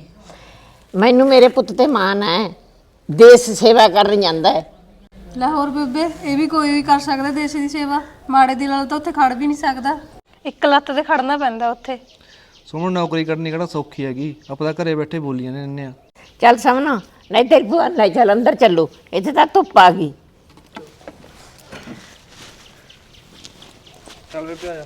ਮੈਨੂੰ ਮੇਰੇ ਪੁੱਤ ਤੇ ਮਾਣ ਹੈ। ਦੇਸ਼ ਸੇਵਾ ਕਰਨ ਜਾਂਦਾ ਹੈ। ਲੈ ਹੋਰ ਬੇਬੇ ਇਹ ਵੀ ਕੋਈ ਵੀ ਕਰ ਸਕਦਾ ਦੇਸ਼ ਦੀ ਸੇਵਾ। ਮਾੜੇ ਦਿਲ ਵਾਲਾ ਤਾਂ ਉੱਥੇ ਖੜ ਵੀ ਨਹੀਂ ਸਕਦਾ। ਇੱਕ ਲੱਤ ਤੇ ਖੜਨਾ ਪੈਂਦਾ ਉੱਥੇ। ਸੁਮਨ ਨੌਕਰੀ ਕਰਨੀ ਕਿਹੜਾ ਸੌਖੀ ਹੈਗੀ? ਆਪਾਂ ਤਾਂ ਘਰੇ ਬੈਠੇ ਬੋਲੀਆਂ ਨੇ ਇੰਨੇ ਆ ਚੱਲ ਸਮਨਾ ਨਹੀਂ ਤੇਰੀ ਭੂਆ ਨੂੰ ਲੈ ਚੱਲ ਅੰਦਰ ਚੱਲੋ। ਇੱਥੇ ਤਾਂ ਧੁੱਪ ਆ ਗਈ। ਚੱਲ ਵੇ ਪਿਆ ਕਈ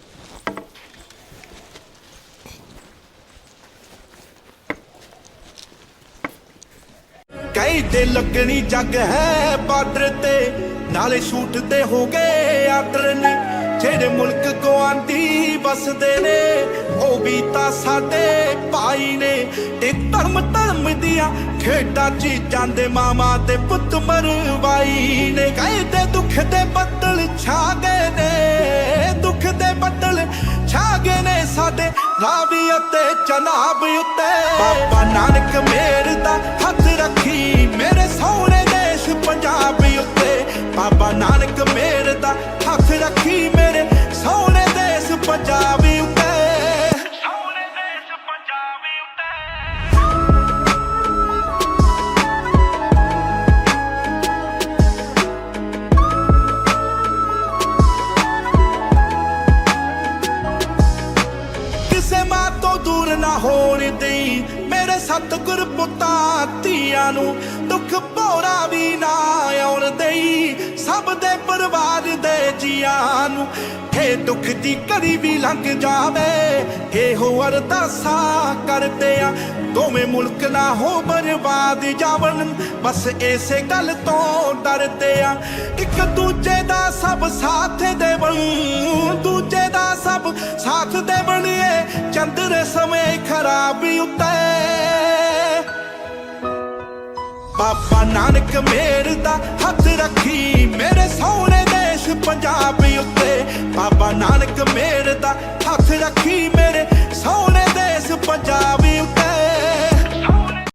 ਤੇ ਲੱਗਣੀ ਜੱਗ ਹੈ ਬਾਰਡਰ ਤੇ। ਨਾਲੇ ਸ਼ੂਟ ਤੇ ਹੋ ਗਏ ਆਰਡਰ ਨੇ। ਜਿਹੜੇ ਮੁਲਕ ਗਵਾਂਦੀ ਬਸਦੇ ਨੇ, ਉਹ ਵੀ ਤਾਂ ਸਾਡੇ ਭਾਈ ਨੇ। ਤੇ ਧਰਮ ਧਰਮ ਦੀਆਂ ਖੇਡਾਂ ਚੀਜ਼ਾਂ ਦੇ ਮਾਮਾ ਤੇ ਪੁੱਤ ਮਰਵਾਈ ਨੇ। ਕਈ ਤੇ ਦੁੱਖ ਦੇ ਬੱਦਲ ਛਾ ਗਏ ਨੇ, ਦੁੱਖ ਦੇ ਬੱਦਲ ਛਾ ਗਏ ਨੇ ਸਾਡੇ ਰਾਵੀ ਅਤੇ ਜਨਾਬ ਉੱਤੇ। ਬਾਬਾ ਨਾਨਕ ਮੇਰ ਦਾ ਹੱਥ ਮੇਰੇ ਸੋਹਣੇ ਪੰਜਾਬ ਉੱਤੇ ਬਾਬਾ ਨਾਨਕ ਮੇਰ ਦਾ ਹੱਥ ਰੱਖੀ ਮੇਰੇ ਸੋਹਣੇ ਦੇਸ਼ ਪੰਜਾਬ ਸਤਿਗੁਰ ਪੁੱਤਾਂ ਧੀਆਂ ਨੂੰ ਦੁੱਖ ਭੋਰਾ ਵੀ ਨਾ ਆਉਣ ਦੇਈ। ਸਭ ਦੇ ਪਰਿਵਾਰ ਦੇ ਜੀਆਂ ਨੂੰ ਇਹ ਦੁੱਖ ਦੀ ਕਦੀ ਵੀ ਲੰਘ ਜਾਵੇ। ਇਹੋ ਅਰਦਾਸਾਂ ਕਰਦੇ ਆ ਦੋਵੇਂ ਮੁਲਕ ਨਾ ਹੋ ਬਰਬਾਦ ਜਾਵਣ। ਬਸ ਇਸੇ ਗੱਲ ਤੋਂ ਡਰਦੇ ਆ। ਇੱਕ ਦੂਜੇ ਦਾ ਸਭ ਸਾਥ ਦੇਵਣ। ਦੂਜੇ ਦਾ ਸਭ ਸਾਥ ਦੇਵਣੀਏ ਚੰਦਰ ਸਮੇਂ ਖਰਾਬ ਉੱਤੇ। ਬਾਬਾ ਨਾਨਕ ਮੇਰ ਦਾ ਹੱਥ ਰੱਖੀ ਮੇਰੇ ਸੋਹਣੇ ਦੇਸ਼ ਪੰਜਾਬ ਉੱਤੇ। ਬਾਬਾ ਨਾਨਕ ਮੇਰ ਦਾ ਹੱਥ ਰੱਖੀ ਮੇਰੇ ਸੋਹਣੇ ਦੇਸ਼ ਪੰਜਾਬੀ ਉੱਤੇ।